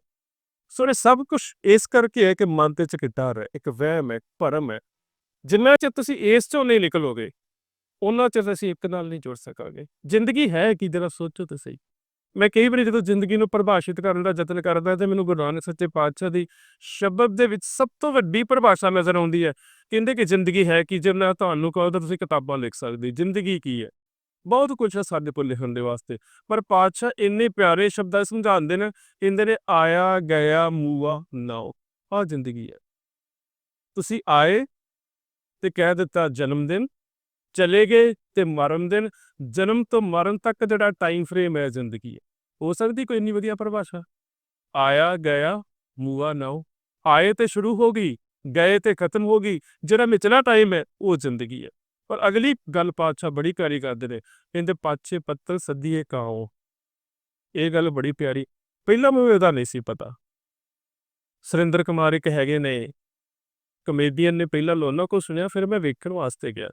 ਸੋ ਇਹ ਸਭ ਕੁਝ ਇਸ ਕਰਕੇ ਹੈ ਕਿ ਮਨ ਤੇ ਚਕਿੱਟਾ ਹੈ ਇੱਕ ਵਹਿਮ ਹੈ ਭਰਮ ਹੈ। ਜਿੰਨਾ ਚਿਰ ਤੁਸੀਂ ਇਸ ਚੋਂ ਨਹੀਂ ਨਿਕਲੋਗੇ, ਉਹਨਾਂ ਚਿਰ ਅਸੀਂ ਇੱਕ ਨਾਲ ਨਹੀਂ ਜੁੜ ਸਕਾਂਗੇ। ਜ਼ਿੰਦਗੀ ਹੈ ਕੀ ਜਰਾ ਸੋਚੋ ਤੇ ਸਹੀ। ਮੈਂ ਕਈ ਵਾਰੀ ਜਦੋਂ ਜ਼ਿੰਦਗੀ ਨੂੰ ਪਰਿਭਾਸ਼ਿਤ ਕਰਨ ਦਾ ਯਤਨ ਕਰਦਾ ਤੇ ਮੈਨੂੰ ਗੁਰੂ ਨਾਨਕ ਸੱਚੇ ਪਾਤਸ਼ਾਹ ਦੀ ਸ਼ਬਦ ਦੇ ਵਿੱਚ ਸਭ ਤੋਂ ਵੱਡੀ ਪਰਿਭਾਸ਼ਾ ਨਜ਼ਰ ਆਉਂਦੀ ਹੈ। ਕਹਿੰਦੇ ਕਿ ਜ਼ਿੰਦਗੀ ਹੈ ਕਿ, ਜੇ ਮੈਂ ਤੁਹਾਨੂੰ ਕਹੋ ਤਾਂ ਤੁਸੀਂ ਕਿਤਾਬਾਂ ਲਿਖ ਸਕਦੇ ਜ਼ਿੰਦਗੀ ਕੀ ਹੈ? ਬਹੁਤ ਕੁਝ ਹੈ ਸਾਡੇ ਕੋਲ ਲਿਖਣ ਦੇ ਵਾਸਤੇ। ਪਰ ਪਾਤਸ਼ਾਹ ਇੰਨੇ ਪਿਆਰੇ ਸ਼ਬਦਾਂ 'ਚ ਸਮਝਾਉਂਦੇ ਨੇ, ਕਹਿੰਦੇ ਨੇ, ਆਇਆ, ਗਿਆ, ਮੂਆ, ਨਾਉ। ਆ ਜ਼ਿੰਦਗੀ ਹੈ। ਤੁਸੀਂ ਆਏ ਤੇ ਕਹਿ ਦਿੱਤਾ, ਜਨਮ ਦਿਨ। ਚਲੇ ਗਏ ਤੇ ਮਰਨ ਦਿਨ। ਜਨਮ ਤੋਂ ਮਰਨ ਤੱਕ ਜਿਹੜਾ ਟਾਈਮ ਫਰੇਮ ਹੈ, ਜ਼ਿੰਦਗੀ ਹੈ। ਹੋ ਸਕਦੀ ਕੋਈ ਇੰਨੀ ਵਧੀਆ ਪਰਿਭਾਸ਼ਾ। ਆਇਆ, ਗਿਆ, ਮੂਆ, ਨਾਉ। ਆਏ ਤੇ ਸ਼ੁਰੂ ਹੋ ਗਈ, ਗਏ ਤੇ ਖਤਮ ਹੋ ਗਈ। ਜਿਹੜਾ ਵਿਚਲਾ ਟਾਈਮ ਹੈ, ਉਹ ਜ਼ਿੰਦਗੀ ਹੈ। ਪਰ ਅਗਲੀ ਗੱਲ ਪਾਤਸ਼ਾਹ ਬੜੀ ਪਿਆਰੀ ਕਰਦੇ ਨੇ, ਕਹਿੰਦੇ ਪਾਛੇ ਪੱਤਰ ਸੱਦੀਏ ਕਾਓ ਇਹ ਗੱਲ ਬੜੀ ਪਿਆਰੀ, ਪਹਿਲਾਂ ਮੈਨੂੰ ਇਹਦਾ ਨਹੀਂ ਸੀ ਪਤਾ। ਸੁਰਿੰਦਰ ਕੁਮਾਰ ਇੱਕ ਹੈਗੇ ਨੇ ਕਮੇਡੀਅਨ ਨੇ ਪਹਿਲਾਂ ਲੋਨਾ ਕੋ ਸੁਣਿਆ, ਫਿਰ ਮੈਂ ਵੇਖਣ ਵਾਸਤੇ ਗਿਆ।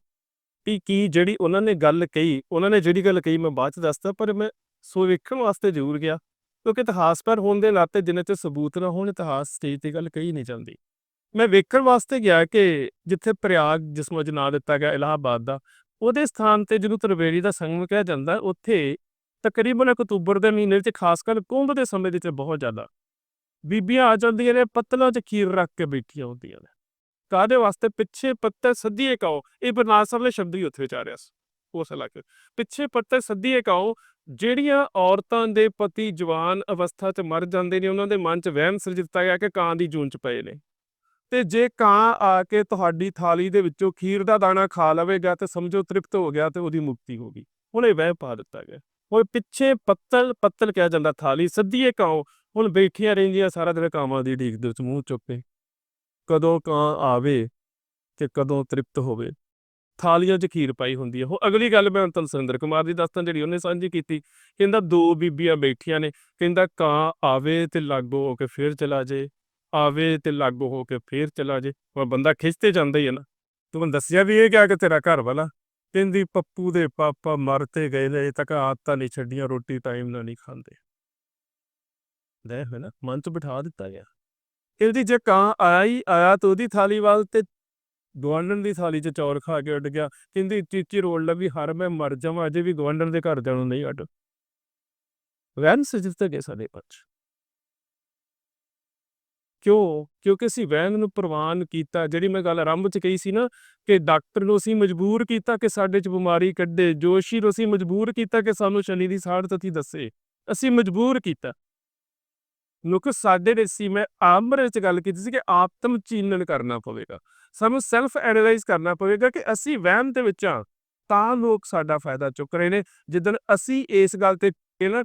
ਕਿ ਕੀ ਜਿਹੜੀ ਉਹਨਾਂ ਨੇ ਗੱਲ ਕਹੀ, ਉਹਨਾਂ ਨੇ ਜਿਹੜੀ ਗੱਲ ਕਹੀ ਮੈਂ ਬਾਅਦ ਚ ਦੱਸਦਾ, ਪਰ ਮੈਂ ਸੋ ਵੇਖਣ ਵਾਸਤੇ ਜ਼ਰੂਰ ਗਿਆ। ਕਿਉਂਕਿ ਇਤਿਹਾਸ ਪਰ ਹੋਣ ਦੇ ਨਾਤੇ ਜਿੰਨੇ ਤੇ ਸਬੂਤ ਨਾ ਹੋਣ, ਇਤਿਹਾਸ ਸਟੇਜ ਤੇ ਗੱਲ ਕਹੀ ਨਹੀਂ ਜਾਂਦੀ। ਮੈਂ ਵੇਖਣ ਵਾਸਤੇ ਗਿਆ ਕਿ ਜਿੱਥੇ ਪ੍ਰਯਾਗ, ਜਿਸ ਨੂੰ ਅੱਜ ਨਾਂ ਦਿੱਤਾ ਗਿਆ ਇਲਾਹਾਬਾਦ ਦਾ, ਉਹਦੇ ਸਥਾਨ ਤੇ ਜਿਹਨੂੰ ਤ੍ਰਿਵੇਣੀ ਦਾ ਸੰਗਮ ਕਿਹਾ ਜਾਂਦਾ, ਉੱਥੇ ਤਕਰੀਬਨ ਅਕਤੂਬਰ ਦੇ ਮਹੀਨੇ ਵਿੱਚ, ਖਾਸ ਕਰ ਕੁੰਭ ਦੇ ਸਮੇਂ ਦੇ ਵਿੱਚ ਬਹੁਤ ਜ਼ਿਆਦਾ ਬੀਬੀਆਂ ਆ ਜਾਂਦੀਆਂ ਨੇ, ਪੱਤਲਾਂ 'ਚ ਖੀਰ ਰੱਖ ਕੇ ਬੈਠੀਆਂ ਹੁੰਦੀਆਂ ਨੇ। ਕਾਹਦੇ ਵਾਸਤੇ? ਪਿੱਛੇ ਪੱਤੇ ਸੱਦੀਏ ਕਾਓ ਇਹ ਬਰਨਾਲ ਸਾਹਿਬ ਨੇ ਸ਼ਬਦ ਹੀ ਉੱਥੇ ਵਿਚਾਰਿਆ ਸੀ, ਉਸ ਇਲਾਕੇ ਪਿੱਛੇ ਪੱਤੇ ਸੱਦੀਏ ਕਾਓ ਜਿਹੜੀਆਂ ਔਰਤਾਂ ਦੇ ਪਤੀ ਜਵਾਨ ਅਵਸਥਾ 'ਚ ਮਰ ਜਾਂਦੇ ਨੇ, ਉਹਨਾਂ ਦੇ ਮਨ 'ਚ ਵਹਿਮ ਸਿਰ ਦਿੱਤਾ ਗਿਆ ਕਿ ਕਾਂ ਦੀ ਜੂਨ 'ਚ ਪਏ ਨੇ। ਤੇ ਜੇ ਕਾਂ ਆ ਕੇ ਤੁਹਾਡੀ ਥਾਲੀ ਦੇ ਵਿੱਚੋਂ ਖੀਰ ਦਾ ਦਾਣਾ ਖਾ ਲਵੇਗਾ ਤੇ ਸਮਝੋ ਤ੍ਰਿਪਤ ਹੋ ਗਿਆ ਤੇ ਉਹਦੀ ਮੁਕਤੀ ਹੋ ਗਈ। ਹੁਣ ਇਹ ਵਹਿ ਪਾ ਦਿੱਤਾ ਗਿਆ। ਉਹ ਪਿੱਛੇ ਪੱਤਲ ਪੱਤਲ ਕਿਹਾ ਜਾਂਦਾ ਥਾਲੀ ਸੱਦੀਏ ਕਾਓ ਹੁਣ ਬੈਠੀਆਂ ਰਹਿੰਦੀਆਂ ਸਾਰਾ ਦਿਨ ਕਾਵਾਂ ਦੀ ਢੀਕ ਦੇ ਵਿੱਚ ਮੂੰਹ ਚੁੱਕੇ ਕਦੋਂ ਕਾਂ ਆਵੇ ਤੇ ਕਦੋਂ ਤ੍ਰਿਪਤ ਹੋਵੇ। ਥਾਲੀਆਂ 'ਚ ਖੀਰ ਪਾਈ ਹੁੰਦੀ ਹੈ। ਉਹ ਅਗਲੀ ਗੱਲ ਮੈਂ ਅੰਤਲ ਸੁਰਿੰਦਰ ਕੁਮਾਰ ਦੀ ਦੱਸਤਾਂ ਜਿਹੜੀ ਉਹਨੇ ਸਾਂਝੀ ਕੀਤੀ। ਕਹਿੰਦਾ ਦੋ ਬੀਬੀਆਂ ਬੈਠੀਆਂ ਨੇ। ਕਹਿੰਦਾ ਕਾਂ ਆਵੇ ਤੇ ਲਾਗੋ ਹੋ ਕੇ ਫੇਰ ਚਲਾ ਜੇ ਆਵੇ ਤੇ ਲਾਗੂ ਹੋ ਕੇ ਫੇਰ ਚਲਾ ਜੇ। ਉਹ ਬੰਦਾ ਖਿੱਚਤੇ ਜਾਂਦਾ ਹੀ ਹੈ ਨਾ। ਤੂੰ ਮੈਨੂੰ ਦੱਸਿਆ ਵੀ ਇਹ ਕਿਹਾ ਕਿ ਤੇਰਾ ਘਰ ਵਾਲਾ? ਕਹਿੰਦੀ, ਪੱਪੂ ਦੇ ਪਾਪਾ ਮਰ ਗਏ ਨੇ, ਅਜੇ ਤੱਕ ਆਦਤਾਂ ਨਹੀਂ ਛੱਡੀਆਂ, ਰੋਟੀ ਟਾਈਮ ਨਾਲ ਨਹੀਂ ਖਾਂਦੇ। ਲੈ ਹੈ ਨਾ, ਮਨ 'ਚ ਬਿਠਾ ਦਿੱਤਾ ਗਿਆ। ਕਹਿੰਦੀ ਜੇ ਕਾਂ ਆਇਆ ਹੀ ਆਇਆ ਤਾਂ ਉਹਦੀ ਥਾਲੀ ਵੱਲ ਤੇ ਗਵਾਂਢਣ ਦੀ ਥਾਲੀ 'ਚ ਚੌਰ ਖਾ ਕੇ ਉੱਡ ਗਿਆ। ਕਹਿੰਦੀ, ਚੀਚੀ ਰੋਲ ਲੱਗੀ, ਹਰ ਮੈਂ ਮਰ ਜਾਵਾਂ, ਅਜੇ ਵੀ ਗਵਾਂਢਣ ਦੇ ਘਰ ਜਾਣੋਂ ਨਹੀਂ ਅੱਡ। ਵੈਨ ਸਜਿਸਤ ਗਏ ਸਾਡੇ ਪੰਚ ਕਿਉਂ? ਕਿਉਂਕਿ ਅਸੀਂ ਵੈਨ ਨੂੰ ਪ੍ਰਵਾਨ ਕੀਤਾ, ਜਿਹੜੀ ਮੈਂ ਗੱਲ ਆਰੰਭ 'ਚ ਕਹੀ ਸੀ ਨਾ ਕਿ ਡਾਕਟਰ ਨੂੰ ਅਸੀਂ ਮਜਬੂਰ ਕੀਤਾ ਕਿ ਸਾਡੇ 'ਚ ਬਿਮਾਰੀ ਕੱਢੇ, ਜੋਸ਼ੀ ਨੂੰ ਅਸੀਂ ਮਜਬੂਰ ਕੀਤਾ ਕਿ ਸਾਨੂੰ ਸ਼ਨੀ ਦੀ ਸਾੜ ਤਤੀ ਦੱਸੇ। ਅਸੀਂ ਮਜਬੂਰ ਕੀਤਾ। ਲੋਕ, ਸਾਡੇ ਦੇ ਸੀ, ਮੈਂ ਆਮਰੇ ਵਿੱਚ ਗੱਲ ਕੀਤੀ ਸੀ ਕਿ ਆਤਮ ਚੀਨਨ ਕਰਨਾ ਪਵੇਗਾ। ਸਾਨੂੰ ਸੈਲਫ ਐਨਾਲਾਈਜ਼ ਕਰਨਾ ਪਵੇਗਾ ਕਿ ਅਸੀਂ ਵਹਿਮ ਦੇ ਵਿੱਚ ਆ ਤਾਂ ਲੋਕ ਸਾਡਾ ਫਾਇਦਾ ਚੁੱਕ ਰਹੇ ਨੇ। ਜਿੱਦਣ ਅਸੀਂ ਇਸ ਗੱਲ ਤੇ ਇਹ ਨਾ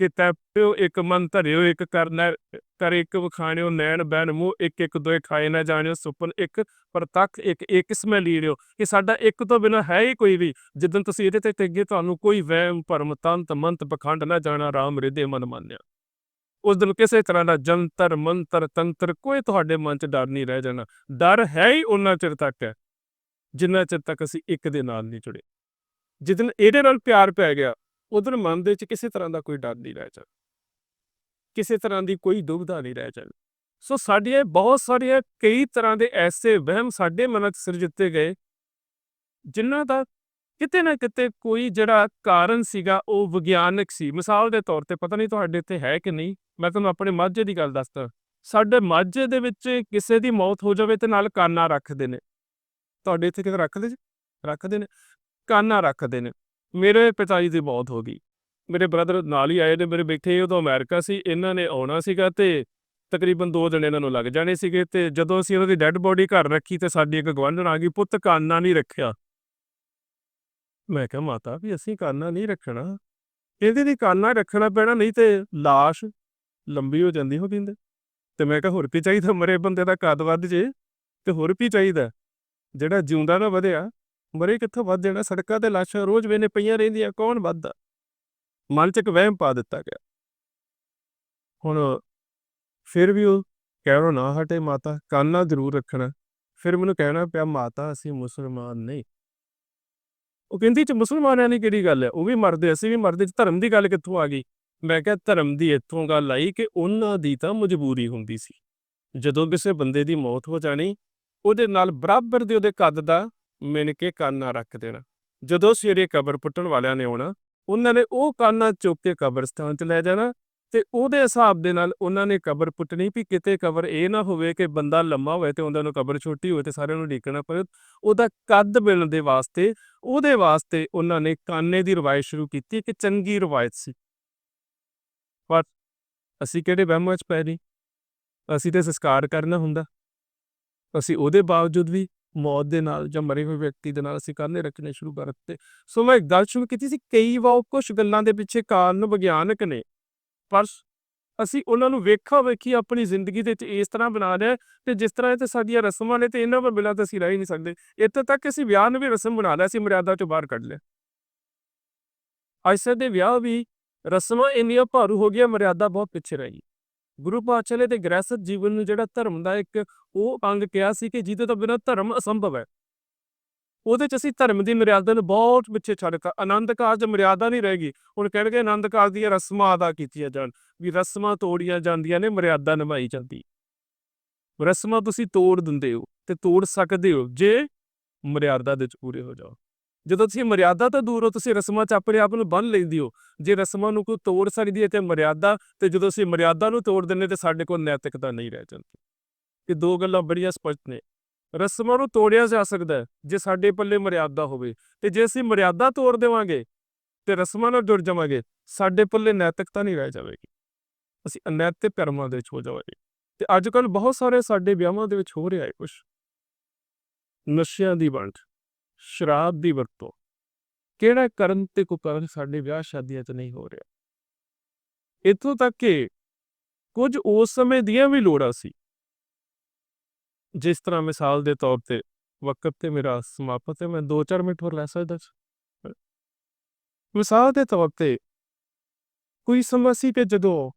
ਕਿ ਤੈਪਿਓ ਇੱਕ ਮਨ ਧਰਿਓ, ਇੱਕ ਕਰਨਾ ਕਰ ਇੱਕ ਵਖਾਣਿਓ, ਨੈਣ ਬੈਨ ਮੂੰਹ, ਇੱਕ ਇੱਕ ਦੋਏ ਖਾਏ ਨਾ ਜਾਣਿਓ, ਸੁਪਨ ਇੱਕ ਪ੍ਰਤੱਖ, ਇੱਕ ਇੱਕ ਸਮੈ ਲੀੜਿਓ। ਕਿ ਸਾਡਾ ਇੱਕ ਤੋਂ ਬਿਨਾ ਹੈ ਹੀ ਕੋਈ ਵੀ। ਜਿੱਦਣ ਤੁਸੀਂ ਇਹਦੇ ਤੇ ਟਿੱਗੇ, ਤੁਹਾਨੂੰ ਕੋਈ ਵਹਿਮ, ਭਰਮ, ਤੰਤ, ਮੰਤ, ਪਖੰਡ ਨਾ ਜਾਣਾ, ਰਾਮ ਰਿਦੇ ਮਨ ਮੰਨਿਆ। ਉਸ ਦਿਨ ਕਿਸੇ ਤਰ੍ਹਾਂ ਦਾ ਜੰਤਰ, ਮੰਤਰ, ਤੰਤਰ ਕੋਈ ਤੁਹਾਡੇ ਮਨ 'ਚ ਡਰ ਨਹੀਂ ਰਹਿ ਜਾਣਾ। ਡਰ ਹੈ ਹੀ ਉਹਨਾਂ ਚਿਰ ਤੱਕ ਹੈ, ਜਿੰਨਾ ਚਿਰ ਤੱਕ ਅਸੀਂ ਇੱਕ ਦੇ ਨਾਲ ਨਹੀਂ ਜੁੜੇ। ਜਿੱਦਨ ਇਹਦੇ ਨਾਲ ਪਿਆਰ ਪੈ ਗਿਆ ਉਧਰ ਮਨ ਦੇ ਵਿੱਚ ਕਿਸੇ ਤਰ੍ਹਾਂ ਦਾ ਕੋਈ ਡਰ ਨਹੀਂ ਰਹਿ ਜਾਣਾ ਕਿਸੇ ਤਰ੍ਹਾਂ ਦੀ ਕੋਈ ਦੁਬਿਧਾ ਨਹੀਂ ਰਹਿ ਜਾਣੀ ਸੋ ਸਾਡੀਆਂ ਬਹੁਤ ਸਾਰੀਆਂ ਕਈ ਤਰ੍ਹਾਂ ਦੇ ਐਸੇ ਵਹਿਮ ਸਾਡੇ ਮਨ 'ਚ ਸਿਰਜਿੱਤੇ ਗਏ, ਜਿਨ੍ਹਾਂ ਦਾ ਕਿਤੇ ਨਾ ਕਿਤੇ ਕੋਈ ਜਿਹੜਾ ਕਾਰਨ ਸੀਗਾ ਉਹ ਵਿਗਿਆਨਕ ਸੀ। ਮਿਸਾਲ ਦੇ ਤੌਰ ਤੇ ਪਤਾ ਨਹੀਂ ਤੁਹਾਡੇ ਇੱਥੇ ਹੈ ਕਿ ਨਹੀਂ, ਮੈਂ ਤੁਹਾਨੂੰ ਆਪਣੇ ਮਾਝੇ ਦੀ ਗੱਲ ਦੱਸਦਾ। ਸਾਡੇ ਮਾਝੇ ਦੇ ਵਿੱਚ ਕਿਸੇ ਦੀ ਮੌਤ ਹੋ ਜਾਵੇ ਤੇ ਨਾਲ ਕਾਨਾ ਰੱਖਦੇ ਨੇ। ਤੁਹਾਡੇ ਇੱਥੇ ਕਿਤੇ ਰੱਖਦੇ ਜੀ? ਰੱਖਦੇ ਨੇ? ਕਾਨਾ ਰੱਖਦੇ ਨੇ। ਮੇਰੇ ਪਿਤਾ ਜੀ ਦੀ ਮੌਤ ਹੋ ਗਈ। ਮੇਰੇ ਬ੍ਰਦਰ ਨਾਲ ਹੀ ਆਏ ਨੇ, ਮੇਰੇ ਬੈਠੇ ਉਦੋਂ ਅਮਰੀਕਾ ਸੀ, ਇਹਨਾਂ ਨੇ ਆਉਣਾ ਸੀਗਾ ਤੇ ਤਕਰੀਬਨ 2 ਦਿਨ ਇਹਨਾਂ ਨੂੰ ਲੱਗ ਜਾਣੇ ਸੀਗੇ ਤੇ ਜਦੋਂ ਅਸੀਂ ਉਹਨਾਂ ਦੀ ਡੈੱਡ ਬੋਡੀ ਘਰ ਰੱਖੀ ਤੇ ਸਾਡੀ ਇੱਕ ਗਵਾਂਢਣ ਆ ਗਈ, ਪੁੱਤ ਕਾਨਾ ਨਹੀਂ ਰੱਖਿਆ। ਮੈਂ ਕਿਹਾ, ਮਾਤਾ, ਵੀ ਅਸੀਂ ਕਾਨਾ ਨਹੀਂ ਰੱਖਣਾ? ਇਹਦੇ ਲਈ ਕਾਨਾ ਰੱਖਣਾ ਪੈਣਾ, ਨਹੀਂ ਤੇ লাশ ਲੰਬੀ ਹੋ ਜਾਂਦੀ ਹੋ ਕਹਿੰਦੇ ਤੇ ਮੈਂ ਕਿਹਾ, ਹੋਰ ਕੀ ਚਾਹੀਦਾ, ਮਰੇ ਬੰਦੇ ਦਾ ਕੱਦ ਵੱਧ ਜੇ ਤੇ ਹੋਰ ਕੀ ਚਾਹੀਦਾ? ਜਿਹੜਾ ਜਿਉਂਦਾ ਨਾ ਵਧਿਆ ਮਰੇ ਕਿੱਥੋਂ ਵੱਧ ਜਾਣਾ? ਸੜਕਾਂ ਤੇ ਲਾਸ਼ਾਂ ਰੋਜ਼ ਵੇਨੇ ਪਈਆਂ ਰਹਿੰਦੀਆਂ, ਕੌਣ ਵੱਧਦਾ? ਮਨ ਚ ਇੱਕ ਵਹਿਮ ਪਾ ਦਿੱਤਾ ਗਿਆ। ਹੁਣ ਫਿਰ ਵੀ ਉਹ ਕਹਿਰੋ ਨਾ ਹਟੇ, ਮਾਤਾ, ਕਾਨਾ ਜ਼ਰੂਰ ਰੱਖਣਾ। ਫਿਰ ਮੈਨੂੰ ਕਹਿਣਾ ਪਿਆ, ਮਾਤਾ, ਅਸੀਂ ਮੁਸਲਮਾਨ ਨਹੀਂ। ਉਹ ਕਹਿੰਦੀ ਚ ਮੁਸਲਮਾਨਾਂ ਦੀ ਕਿਹੜੀ ਗੱਲ ਹੈ? ਉਹ ਵੀ ਮਰਦੇ, ਅਸੀਂ ਵੀ ਮਰਦੇ ਧਰਮ ਦੀ ਗੱਲ ਕਿੱਥੋਂ ਆ ਗਈ? ਮੈਂ ਕਿਹਾ, ਧਰਮ ਦੀ ਇੱਥੋਂ ਗੱਲ ਆਈ ਕਿ ਉਹਨਾਂ ਦੀ ਤਾਂ ਮਜਬੂਰੀ ਹੁੰਦੀ ਸੀ। ਜਦੋਂ ਕਿਸੇ ਬੰਦੇ ਦੀ ਮੌਤ ਹੋ ਜਾਣੀ, ਉਹਦੇ ਨਾਲ ਬਰਾਬਰ ਦੇ ਉਹਦੇ ਕੱਦ ਦਾ ਮਿਣ ਕੇ ਕਾਨਾ ਰੱਖ ਦੇਣਾ। ਜਦੋਂ ਸਵੇਰੇ ਕਬਰ ਪੁੱਟਣ ਵਾਲਿਆਂ ਨੇ ਆਉਣਾ, ਉਹਨਾਂ ਨੇ ਉਹ ਕਾਨਾ ਚੁੱਕ ਕੇ ਕਬਰਸਤਾਨ 'ਚ ਲੈ ਜਾਣਾ ਤੇ ਉਹਦੇ ਹਿਸਾਬ ਦੇ ਨਾਲ ਉਹਨਾਂ ਨੇ ਕਬਰ ਪੁੱਟਣੀ ਵੀ ਕਿਤੇ ਕਬਰ ਇਹ ਨਾ ਹੋਵੇ ਕਿ ਬੰਦਾ ਲੰਮਾ ਹੋਵੇ ਤੇ ਉਹਨਾਂ ਨੂੰ ਕਬਰ ਛੋਟੀ ਹੋਵੇ ਤੇ ਸਾਰਿਆਂ ਨੂੰ ਢੀਕਣਾ ਪਵੇ, ਉਹਦਾ ਕੱਦ ਮਿਲਣ ਦੇ ਵਾਸਤੇ, ਉਹਦੇ ਵਾਸਤੇ ਉਹਨਾਂ ਨੇ ਕਾਨੇ ਦੀ ਰਵਾਇਤ ਸ਼ੁਰੂ ਕੀਤੀ ਕਿ ਚੰਗੀ ਰਵਾਇਤ ਸੀ। ਪਰ ਅਸੀਂ ਕਿਹੜੇ ਵਹਿਮਾਂ 'ਚ ਪੈ ਨਹੀਂ ਅਸੀਂ ਤੇ ਸੰਸਕਾਰ ਕਰਨਾ ਹੁੰਦਾ। ਅਸੀਂ ਉਹਦੇ ਬਾਵਜੂਦ ਵੀ ਮੌਤ ਦੇ ਨਾਲ ਜਾਂ ਮਰੇ ਹੋਏ ਵਿਅਕਤੀ ਦੇ ਨਾਲ ਅਸੀਂ ਕਰਨੇ ਰੱਖਣੇ ਸ਼ੁਰੂ ਕਰ ਦਿੱਤੇ। ਸੋ ਮੈਂ ਇੱਕ ਗੱਲ ਸ਼ੁਰੂ ਕੀਤੀ ਸੀ, ਕਈ ਵਾਰ ਕੁਝ ਗੱਲਾਂ ਦੇ ਪਿੱਛੇ ਕਾਰਨ ਵਿਗਿਆਨਕ ਨੇ, ਪਰ ਅਸੀਂ ਉਹਨਾਂ ਨੂੰ ਵੇਖਾ ਵੇਖੀ ਆਪਣੀ ਜ਼ਿੰਦਗੀ ਦੇ ਵਿੱਚ ਇਸ ਤਰ੍ਹਾਂ ਬਣਾ ਲਿਆ ਤੇ ਜਿਸ ਤਰ੍ਹਾਂ ਇਹ ਤੇ ਸਾਡੀਆਂ ਰਸਮਾਂ ਨੇ ਤੇ ਇਹਨਾਂ ਤੋਂ ਬਿਨਾਂ ਤਾਂ ਅਸੀਂ ਰਹਿ ਹੀ ਨਹੀਂ ਸਕਦੇ। ਇੱਥੇ ਤੱਕ ਕਿ ਅਸੀਂ ਵਿਆਹ ਨੂੰ ਵੀ ਰਸਮ ਬਣਾ ਲਿਆ ਸੀ ਮਰਿਆਦਾ ਚੋਂ ਬਾਹਰ ਕੱਢ ਲਿਆ। ਅੱਜ ਦੇ ਵਿਆਹ ਵੀ ਰਸਮਾਂ ਇੰਨੀਆਂ ਭਾਰੂ ਹੋ ਗਈਆਂ, ਮਰਿਆਦਾ ਬਹੁਤ ਪਿੱਛੇ ਰਹਿ ਗਈ ਗੁਰੂ ਪਾਤਸ਼ਾਹ ਨੇ ਤੇ ਗ੍ਰਹਿਸਥ ਜੀਵਨ ਨੂੰ ਜਿਹੜਾ ਧਰਮ ਦਾ ਇੱਕ ਉਹ ਅੰਗ ਕਿਹਾ ਸੀ ਕਿ ਜਿਹਦੇ ਤੋਂ ਬਿਨਾਂ ਧਰਮ ਅਸੰਭਵ ਹੈ। ਉਹਦੇ ਚ ਅਸੀਂ ਧਰਮ ਦੀ ਮਰਿਆਦਾ ਨੂੰ ਬਹੁਤ ਪਿੱਛੇ ਛੱਡਤਾ ਆਨੰਦ ਕਾਰਜ ਮਰਿਆਦਾ ਨਹੀਂ ਰਹੇਗੀ ਹੁਣ ਕਹਿਣਗੇ ਆਨੰਦ ਕਾਰਜ ਦੀਆਂ ਰਸਮਾਂ ਅਦਾ ਕੀਤੀਆਂ ਜਾਣ, ਵੀ ਰਸਮਾਂ ਤੋੜੀਆਂ ਜਾਂਦੀਆਂ ਨੇ, ਮਰਿਆਦਾ ਨਿਭਾਈ ਜਾਂਦੀ। ਰਸਮਾਂ ਤੁਸੀਂ ਤੋੜ ਦਿੰਦੇ ਹੋ ਤੇ ਤੋੜ ਸਕਦੇ ਹੋ, ਜੇ ਮਰਿਆਦਾ ਦੇ ਚ ਪੂਰੇ ਹੋ ਜਾਓ। ਜਦੋਂ ਤੁਸੀਂ ਮਰਿਆਦਾ ਤੋਂ ਦੂਰ ਹੋ, ਤੁਸੀਂ ਰਸਮਾਂ ਚ ਆਪਣੇ ਆਪ ਨੂੰ ਬੰਨ ਲੈਂਦੇ ਹੋ। ਜੇ ਰਸਮਾਂ ਨੂੰ ਕੋਈ ਤੋੜ ਸਕਦੀ ਹੈ ਤੇ ਮਰਿਆਦਾ, ਤੇ ਜਦੋਂ ਅਸੀਂ ਮਰਿਆਦਾ ਨੂੰ ਤੋੜ ਦਿੰਨੇ ਤੇ ਸਾਡੇ ਕੋਲ ਨੈਤਿਕਤਾ ਨਹੀਂ ਰਹਿ ਜਾਂਦੀ। ਇਹ ਦੋ ਗੱਲਾਂ ਬੜੀਆਂ ਸਪਸ਼ਟ ਨੇ। ਰਸਮਾਂ ਨੂੰ ਤੋੜਿਆ ਜਾ ਸਕਦਾ ਜੇ ਸਾਡੇ ਪੱਲੇ ਮਰਿਆਦਾ ਹੋਵੇ। ਤੇ ਜੇ ਅਸੀਂ ਮਰਿਆਦਾ ਤੋੜ ਦੇਵਾਂਗੇ ਤੇ ਰਸਮਾਂ ਨਾਲ ਜੁੜ ਜਾਵਾਂਗੇ, ਸਾਡੇ ਪੱਲੇ ਨੈਤਿਕਤਾ ਨਹੀਂ ਰਹਿ ਜਾਵੇਗੀ। ਅਸੀਂ ਅਨੈਤਿਕ ਕਰਮਾਂ ਦੇ ਵਿੱਚ ਹੋ ਜਾਵਾਂਗੇ। ਤੇ ਅੱਜ ਕੱਲ ਬਹੁਤ ਸਾਰੇ ਸਾਡੇ ਵਿਆਹਾਂ ਦੇ ਵਿੱਚ ਹੋ ਰਿਹਾ ਹੈ ਕੁਝ ਨਸ਼ਿਆਂ ਦੀ ਵੰਡ। ਸ਼ਰਾਬ ਦੀ ਵਰਤੋਂ। ਕਿਹੜਾ ਕਰਨ ਤੇ ਕੁਕਰਨ ਸਾਡੇ ਵਿਆਹ ਸ਼ਾਦੀਆਂ 'ਚ ਨਹੀਂ ਹੋ ਰਿਹਾ। ਇੱਥੋਂ ਤੱਕ ਕਿ ਕੁਝ ਉਸ ਸਮੇਂ ਦੀਆਂ ਵੀ ਲੋੜਾਂ ਸੀ। ਜਿਸ ਤਰ੍ਹਾਂ ਮਿਸਾਲ ਦੇ ਤੌਰ ਤੇ ਵਕਤ ਤੇ ਮੇਰਾ ਸਮਾਪਤ ਹੈ, ਮੈਂ 2-4 ਮਿੰਟ ਹੋਰ ਲੈ ਸਕਦਾ ਸੀ। ਮਿਸਾਲ ਦੇ ਤੌਰ ਤੇ ਕੋਈ ਸਮਾਂ ਸੀ ਕਿ ਜਦੋਂ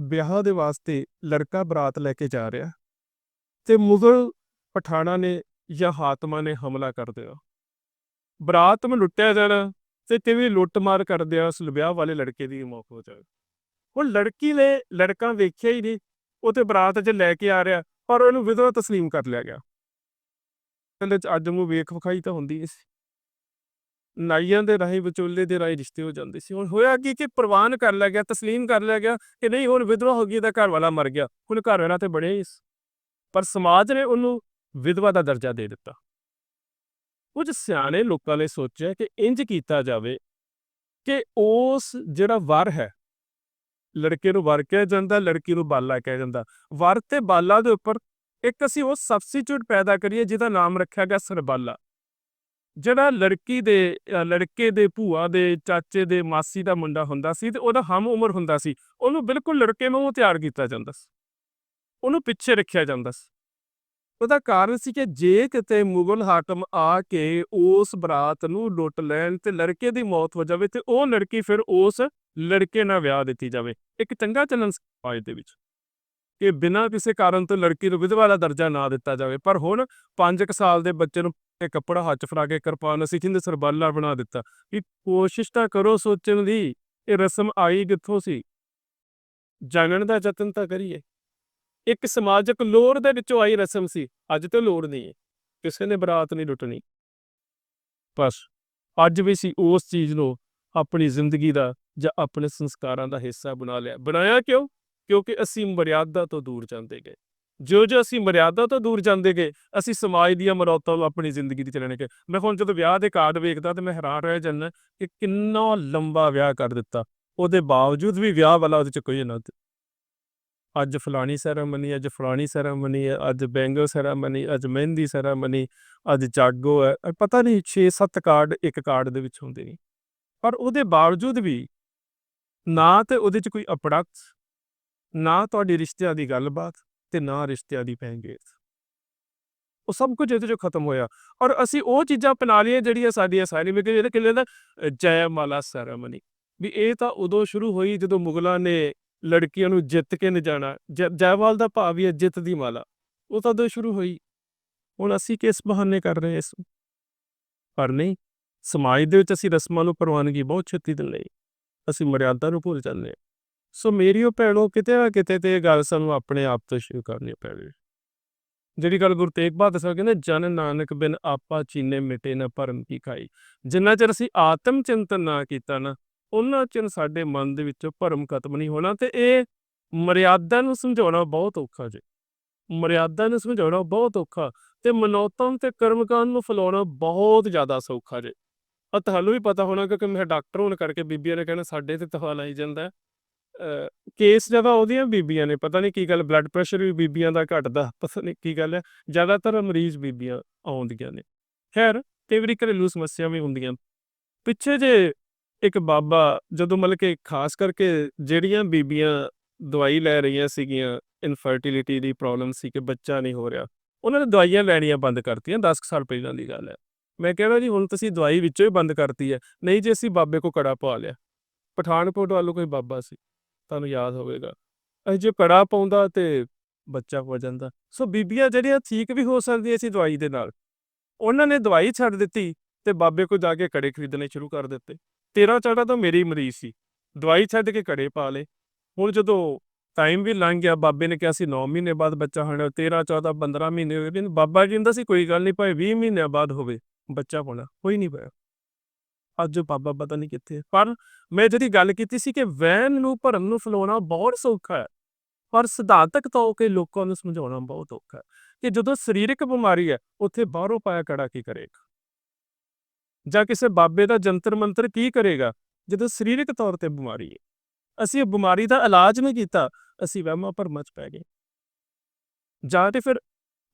ਵਿਆਹ ਦੇ ਵਾਸਤੇ ਲੜਕਾ ਬਰਾਤ ਲੈ ਕੇ ਜਾ ਰਿਹਾ ਤੇ ਮੁਗਲ ਪਠਾਣਾ ਨੇ ਜਾਂ ਹਾਤਮਾਂ ਨੇ ਹਮਲਾ ਕਰ ਦਿਆ। ਬਰਾਤ ਨੂੰ ਲੁੱਟਿਆ ਜਾਣਾ ਤੇ ਕਿਵੇਂ ਲੁੱਟਮਾਰ ਕਰਦੇ ਆ ਉਸ ਵਿਆਹ ਵਾਲੇ ਲੜਕੇ ਦੀ ਮੌਤ ਹੋ ਜਾਵੇ। ਹੁਣ ਲੜਕੀ ਨੇ ਲੜਕਾ ਵੇਖਿਆ ਹੀ ਨਹੀਂ, ਉਹ ਤੇ ਬਰਾਤ 'ਚ ਲੈ ਕੇ ਆ ਰਿਹਾ ਪਰ ਉਹਨੂੰ ਵਿਧਵਾ ਤਸਲੀਮ ਕਰ ਲਿਆ ਗਿਆ। ਕਹਿੰਦੇ ਅੱਜ ਨੂੰ ਵੇਖ ਵਿਖਾਈ ਤਾਂ ਹੁੰਦੀ ਸੀ। ਨਾਈਆਂ ਦੇ ਰਾਹੀਂ ਵਿਚੋਲੇ ਦੇ ਰਾਹੀਂ ਰਿਸ਼ਤੇ ਹੋ ਜਾਂਦੇ ਸੀ। ਹੁਣ ਹੋਇਆ ਕੀ ਕਿ ਪ੍ਰਵਾਨ ਕਰ ਲਿਆ ਗਿਆ, ਤਸਲੀਮ ਕਰ ਲਿਆ ਗਿਆ ਕਿ ਨਹੀਂ ਹੁਣ ਵਿਧਵਾ ਹੋ ਗਈ ਤਾਂ ਘਰ ਵਾਲਾ ਮਰ ਗਿਆ। ਹੁਣ ਘਰ ਵਾਲਾ ਤੇ ਬੜੇ ਹੀ ਪਰ ਸਮਾਜ ਨੇ ਉਹਨੂੰ ਵਿਧਵਾ ਦਾ ਦਰਜਾ ਦੇ ਦਿੱਤਾ। ਕੁਝ ਸਿਆਣੇ ਲੋਕਾਂ ਨੇ ਸੋਚਿਆ ਕਿ ਇੰਜ ਕੀਤਾ ਜਾਵੇ ਕਿ ਉਸ ਜਿਹੜਾ ਵਰ ਹੈ, ਲੜਕੇ ਨੂੰ ਵਰ ਕਿਹਾ ਜਾਂਦਾ, ਲੜਕੀ ਨੂੰ ਬਾਲਾ ਕਿਹਾ ਜਾਂਦਾ। ਵਰ ਤੇ ਬਾਲਾ ਦੇ ਉੱਪਰ ਇੱਕ ਅਸੀਂ ਉਹ ਸਬਸਟੀਟਿਊਟ ਪੈਦਾ ਕਰੀਏ ਜਿਹਦਾ ਨਾਮ ਰੱਖਿਆ ਗਿਆ ਸਰਬਾਲਾ। ਜਿਹੜਾ ਲੜਕੀ ਦੇ ਲੜਕੇ ਦੇ ਭੂਆ ਦੇ, ਚਾਚੇ ਦੇ ਮਾਸੀ ਦਾ ਮੁੰਡਾ ਹੁੰਦਾ ਸੀ ਤੇ ਉਹਦਾ ਹਮ ਉਮਰ ਹੁੰਦਾ ਸੀ, ਉਹਨੂੰ ਬਿਲਕੁਲ ਲੜਕੇ ਵਾਂਗੂ ਤਿਆਰ ਕੀਤਾ ਜਾਂਦਾ ਸੀ। ਉਹਨੂੰ ਪਿੱਛੇ ਰੱਖਿਆ ਜਾਂਦਾ ਸੀ। ਉਹਦਾ ਕਾਰਨ ਸੀ ਕਿ ਜੇ ਕਿਤੇ ਮੁਗਲ ਹਾਕਮ ਆ ਕੇ ਉਸ ਬਰਾਤ ਨੂੰ ਲੁੱਟ ਲੈਣ ਤੇ ਲੜਕੇ ਦੀ ਮੌਤ ਹੋ ਜਾਵੇ ਤੇ ਉਹ ਲੜਕੀ ਫਿਰ ਉਸ ਲੜਕੇ ਨਾਲ ਵਿਆਹ ਦਿੱਤੀ ਜਾਵੇ, ਇੱਕ ਚੰਗਾ ਚਲਨ ਸਮਾਜ ਦੇ ਵਿੱਚ। ਕਿ ਬਿਨਾਂ ਕਿਸੇ ਕਾਰਨ ਤੋਂ ਲੜਕੀ ਨੂੰ ਵਿਧਵਾ ਦਾ ਦਰਜਾ ਨਾ ਦਿੱਤਾ ਜਾਵੇ, ਪਰ ਹੁਣ 5 ਸਾਲ ਦੇ ਬੱਚੇ ਨੂੰ ਇਹ ਕੱਪੜਾ ਹੱਥ ਫੜਾ ਕੇ ਕਿਰਪਾਨ ਅਸੀਂ ਜਿੰਦੇ ਸਰਬਾਲਾ ਬਣਾ ਦਿੱਤਾ। ਕਿ ਕੋਸ਼ਿਸ਼ ਤਾਂ ਕਰੋ ਸੋਚਣ ਦੀ, ਇਹ ਰਸਮ ਆਈ ਕਿੱਥੋਂ ਸੀ? ਜਾਣਨ ਦਾ ਯਤਨ ਤਾਂ ਕਰੀਏ। ਇੱਕ ਸਮਾਜਿਕ ਲੋੜ ਦੇ ਵਿੱਚੋਂ ਆਈ ਰਸਮ ਸੀ। ਅੱਜ ਤੇ ਲੋੜ ਨਹੀਂ ਹੈ। ਕਿਸੇ ਨੇ ਬਰਾਤ ਨਹੀਂ ਲੁੱਟਣੀ। ਬਸ, ਅੱਜ ਵੀ ਸੀ ਉਸ ਚੀਜ਼ ਨੂੰ ਆਪਣੀ ਜ਼ਿੰਦਗੀ ਦਾ ਜਾਂ ਆਪਣੇ ਸੰਸਕਾਰਾਂ ਦਾ ਹਿੱਸਾ ਬਣਾ ਲਿਆ। ਬਣਾਇਆ ਕਿਉਂ? ਕਿਉਂਕਿ ਅਸੀਂ ਮਰਿਆਦਾ ਤੋਂ ਦੂਰ ਜਾਂਦੇ ਗਏ। ਜੋ ਜੋ ਅਸੀਂ ਮਰਿਆਦਾ ਤੋਂ ਦੂਰ ਜਾਂਦੇ ਗਏ, ਅਸੀਂ ਸਮਾਜ ਦੀਆਂ ਮਰੌਤਾਂ ਨੂੰ ਆਪਣੀ ਜ਼ਿੰਦਗੀ ਦੀ ਚੱਲਣੇ ਗਏ। ਮੈਂ ਹੁਣ ਜਦੋਂ ਵਿਆਹ ਦੇ ਕਾਰਡ ਵੇਖਦਾ ਤੇ ਮੈਂ ਹੈਰਾਨ ਰਹਿ ਜਾਂਦਾ ਕਿ ਕਿੰਨਾ ਲੰਬਾ ਵਿਆਹ ਕਰ ਦਿੱਤਾ। ਉਹਦੇ ਬਾਵਜੂਦ ਵੀ ਵਿਆਹ ਵਾਲਾ ਉਹਦੇ ਚ ਕੋਈ ਨਾ ਅੱਜ ਫਲਾਣੀ ਸੈਰਾਮਨੀ, ਅੱਜ ਫਲਾਣੀ ਸੈਰਾਮਨੀ ਹੈ ਅੱਜ ਬੈਂਗਲ ਸੈਰਾਮਨੀ, ਅੱਜ ਮਹਿੰਦੀ ਸੈਰਾਮਨੀ, ਅੱਜ ਜਾਗੋ ਹੈ। ਪਤਾ ਨਹੀਂ 6-7 ਕਾਰਡ, ਇੱਕ ਕਾਰਡ ਦੇ ਵਿੱਚ ਹੁੰਦੇ ਨੇ। ਪਰ ਉਹਦੇ ਬਾਵਜੂਦ ਵੀ ਨਾ ਤੇ ਉਹਦੇ ਚ ਕੋਈ ਅਪੜਕ ਨਾ ਤੁਹਾਡੀ ਰਿਸ਼ਤਿਆਂ ਦੀ ਗੱਲਬਾਤ ਤੇ ਨਾ ਰਿਸ਼ਤਿਆਂ ਦੀ ਪਹਿੰਗੇਤ ਉਹ ਸਭ ਕੁਝ ਇਹਦੇ ਚੋਂ ਖਤਮ ਹੋਇਆ। ਔਰ ਅਸੀਂ ਉਹ ਚੀਜ਼ਾਂ ਅਪਣਾ ਲਈਆਂ ਜਿਹੜੀਆਂ ਸਾਡੀਆਂ ਸਾਰੀ ਵਿੱਚ ਜਿਹੜੇ ਕਿਲੇ ਦਾ ਜੈ ਮਾਲਾ ਸੈਰਾਮਨੀ। ਵੀ ਇਹ ਤਾਂ ਉਦੋਂ ਸ਼ੁਰੂ ਹੋਈ ਜਦੋਂ ਮੁਗਲਾਂ ਨੇ ਲੜਕੀਆਂ ਨੂੰ ਜਿੱਤ ਕੇ ਨਜਾਣਾ ਜੈਵਾਲ ਦਾ ਭਾਵ ਹੀ ਹੈ ਜਿੱਤ ਦੀ ਮਾਲਾ। ਉਹ ਤਾਂ ਉਦੋਂ ਸ਼ੁਰੂ ਹੋਈ। ਹੁਣ ਅਸੀਂ ਕਿਸ ਬਹਾਨੇ ਕਰ ਰਹੇ ਇਸ ਪਰ ਨਹੀਂ, ਸਮਾਜ ਦੇ ਵਿੱਚ ਅਸੀਂ ਰਸਮਾਂ ਨੂੰ ਪ੍ਰਵਾਨਗੀ ਬਹੁਤ ਛੇਤੀ ਦਿੰਦੇ ਅਸੀਂ ਮਰਿਆਦਾ ਨੂੰ ਭੁੱਲ ਜਾਂਦੇ ਹਾਂ। ਸੋ ਮੇਰੀ ਉਹ ਭੈਣੋ, ਕਿਤੇ ਨਾ ਕਿਤੇ ਤੇ ਇਹ ਗੱਲ ਸਾਨੂੰ ਆਪਣੇ ਆਪ ਤੋਂ ਸ਼ੁਰੂ ਕਰਨੀ ਪੈਣੀ ਜਿਹੜੀ ਗੱਲ ਗੁਰੂ ਤੇਗ ਬਹਾਦਰ ਸਾਹਿਬ ਕਹਿੰਦੇ, ਜਨ ਨਾਨਕ ਬਿਨ ਆਪਾ ਚੀਨੇ ਮਿਟੇ ਨਾ ਭਰਮ ਕੀ ਖਾਈ। ਜਿੰਨਾ ਚਿਰ ਅਸੀਂ ਆਤਮ ਚਿੰਤਨ ਨਾ ਕੀਤਾ ਨਾ ਉਹਨਾਂ ਚਿਰ ਸਾਡੇ ਮਨ ਦੇ ਵਿੱਚੋਂ ਭਰਮ ਖਤਮ ਨਹੀਂ ਹੋਣਾ ਤੇ ਇਹ ਮਰਿਆਦਾ ਨੂੰ ਸਮਝਾਉਣਾ ਬਹੁਤ ਔਖਾ ਜੇ। ਮਰਿਆਦਾ ਨੂੰ ਸਮਝਾਉਣਾ ਬਹੁਤ ਔਖਾ ਤੇ ਮਨੋਤਮ ਤੇ ਕਰਮਕਾਂਡ ਨੂੰ ਫੈਲਾਉਣਾ ਬਹੁਤ ਜ਼ਿਆਦਾ ਸੌਖਾ ਜੇ। ਆ ਤੁਹਾਨੂੰ ਵੀ ਪਤਾ ਹੋਣਾ ਕਿਉਂਕਿ ਮੈਂ ਡਾਕਟਰ ਹੋਣ ਕਰਕੇ ਬੀਬੀਆਂ ਨੇ ਕਹਿਣਾ ਸਾਡੇ ਤੇ ਤਵਾ ਲਾਈ ਜਾਂਦਾ। ਕੇਸ ਜ਼ਿਆਦਾ ਉਹਦੀਆਂ ਬੀਬੀਆਂ ਨੇ, ਪਤਾ ਨਹੀਂ ਕੀ ਗੱਲ, ਬਲੱਡ ਪ੍ਰੈਸ਼ਰ ਵੀ ਬੀਬੀਆਂ ਦਾ ਘਟਦਾ, ਪਤਾ ਨਹੀਂ ਕੀ ਗੱਲ ਹੈ, ਜ਼ਿਆਦਾਤਰ ਮਰੀਜ਼ ਬੀਬੀਆਂ ਆਉਂਦੀਆਂ ਨੇ। ਖੈਰ, ਕਈ ਵਾਰੀ ਘਰੇਲੂ ਸਮੱਸਿਆ ਵੀ ਹੁੰਦੀਆਂ। ਪਿੱਛੇ ਜੇ ਇੱਕ ਬਾਬਾ ਜਦੋਂ ਮਤਲਬ ਕਿ ਖਾਸ ਕਰਕੇ ਜਿਹੜੀਆਂ ਬੀਬੀਆਂ ਦਵਾਈ ਲੈ ਰਹੀਆਂ ਸੀਗੀਆਂ ਇਨਫਰਟੀਲਿਟੀ ਦੀ ਪ੍ਰੋਬਲਮ ਸੀ ਕਿ ਬੱਚਾ ਨਹੀਂ ਹੋ ਰਿਹਾ, ਉਹਨਾਂ ਨੇ ਦਵਾਈਆਂ ਲੈਣੀਆਂ ਬੰਦ ਕਰਤੀਆਂ 10 ਕੁ ਸਾਲ ਪਹਿਲਾਂ ਦੀ ਗੱਲ ਹੈ। ਮੈਂ ਕਹਿੰਦਾ ਜੀ, ਹੁਣ ਤੁਸੀਂ ਦਵਾਈ ਵਿੱਚੋਂ ਹੀ ਬੰਦ ਕਰਤੀ ਹੈ, ਨਹੀਂ ਜੇ ਅਸੀਂ ਬਾਬੇ ਕੋ ਕੜਾ ਪਾ ਲਿਆ। ਪਠਾਨਕੋਟ ਵੱਲੋਂ ਕੋਈ ਬਾਬਾ ਸੀ, ਤੁਹਾਨੂੰ ਯਾਦ ਹੋਵੇਗਾ। ਅਸੀਂ ਜੇ ਕੜਾ ਪਾਉਂਦਾ ਤੇ ਬੱਚਾ ਹੋ ਜਾਂਦਾ। ਸੋ ਬੀਬੀਆਂ ਜਿਹੜੀਆਂ ਠੀਕ ਵੀ ਹੋ ਸਕਦੀਆਂ ਸੀ ਦਵਾਈ ਦੇ ਨਾਲ, ਉਹਨਾਂ ਨੇ ਦਵਾਈ ਛੱਡ ਦਿੱਤੀ ਤੇ ਬਾਬੇ ਕੋ ਜਾ ਕੇ ਕੜੇ ਖਰੀਦਣੇ ਸ਼ੁਰੂ ਕਰ ਦਿੱਤੇ। ਤੇਰਾ ਚਾੜਾ ਤਾਂ ਮੇਰੀ ਮਰੀਜ਼ ਸੀ। ਦਵਾਈ ਛੱਡ ਕੇ ਕੜੇ ਪਾ ਲੇ ਹੁਣ ਜਦੋਂ ਟਾਈਮ ਵੀ ਲੰਘ ਗਿਆ, ਬਾਬੇ ਨੇ ਕਿਹਾ ਸੀ 9 ਮਹੀਨੇ ਬਾਅਦ ਬੱਚਾ ਹੋਣਾ 13 14 15 ਮਹੀਨੇ ਹੋਏ। ਨੇ ਬਾਬਾ ਜੀ ਕਹਿੰਦਾ ਸੀ, ਕੋਈ ਗੱਲ ਨਹੀਂ ਭਾਵੇਂ 20 ਮਹੀਨਿਆਂ ਬਾਅਦ ਹੋਵੇ, ਬੱਚਾ ਹੋਣਾ, ਕੋਈ ਨਹੀਂ ਪਿਆ ਅੱਜ ਬਾਬਾ ਪਤਾ ਨਹੀਂ ਕਿੱਥੇ ਪਰ ਮੈਂ ਜਿਹੜੀ ਗੱਲ ਕੀਤੀ ਸੀ ਕਿ ਵਹਿਮ ਨੂੰ ਭਰਨ ਨੂੰ ਫੈਲਾਉਣਾ ਬਹੁਤ ਸੌਖਾ ਹੈ। ਪਰ ਸਿਧਾਂਤਕ ਤੌਰ ਤੇ ਲੋਕਾਂ ਨੂੰ ਸਮਝਾਉਣਾ ਬਹੁਤ ਔਖਾ ਹੈ ਕਿ ਜਦੋਂ ਸਰੀਰਕ ਬਿਮਾਰੀ ਹੈ, ਉੱਥੇ ਬਾਹਰੋਂ ਪਾਇਆ ਕੜਾ ਕੀ ਕਰੇਗਾ? ਜਾਂ ਕਿਸੇ ਬਾਬੇ ਦਾ ਜੰਤਰ ਮੰਤਰ ਕੀ ਕਰੇਗਾ? ਜਦੋਂ ਸਰੀਰਕ ਤੌਰ ਤੇ ਬਿਮਾਰੀ ਹੈ। ਅਸੀਂ ਉਹ ਬਿਮਾਰੀ ਦਾ ਇਲਾਜ ਨਹੀਂ ਕੀਤਾ, ਅਸੀਂ ਵਹਿਮਾਂ ਭਰਮਾਂ 'ਚ ਪੈ ਗਏ। ਜਾਂ ਤੇ ਫਿਰ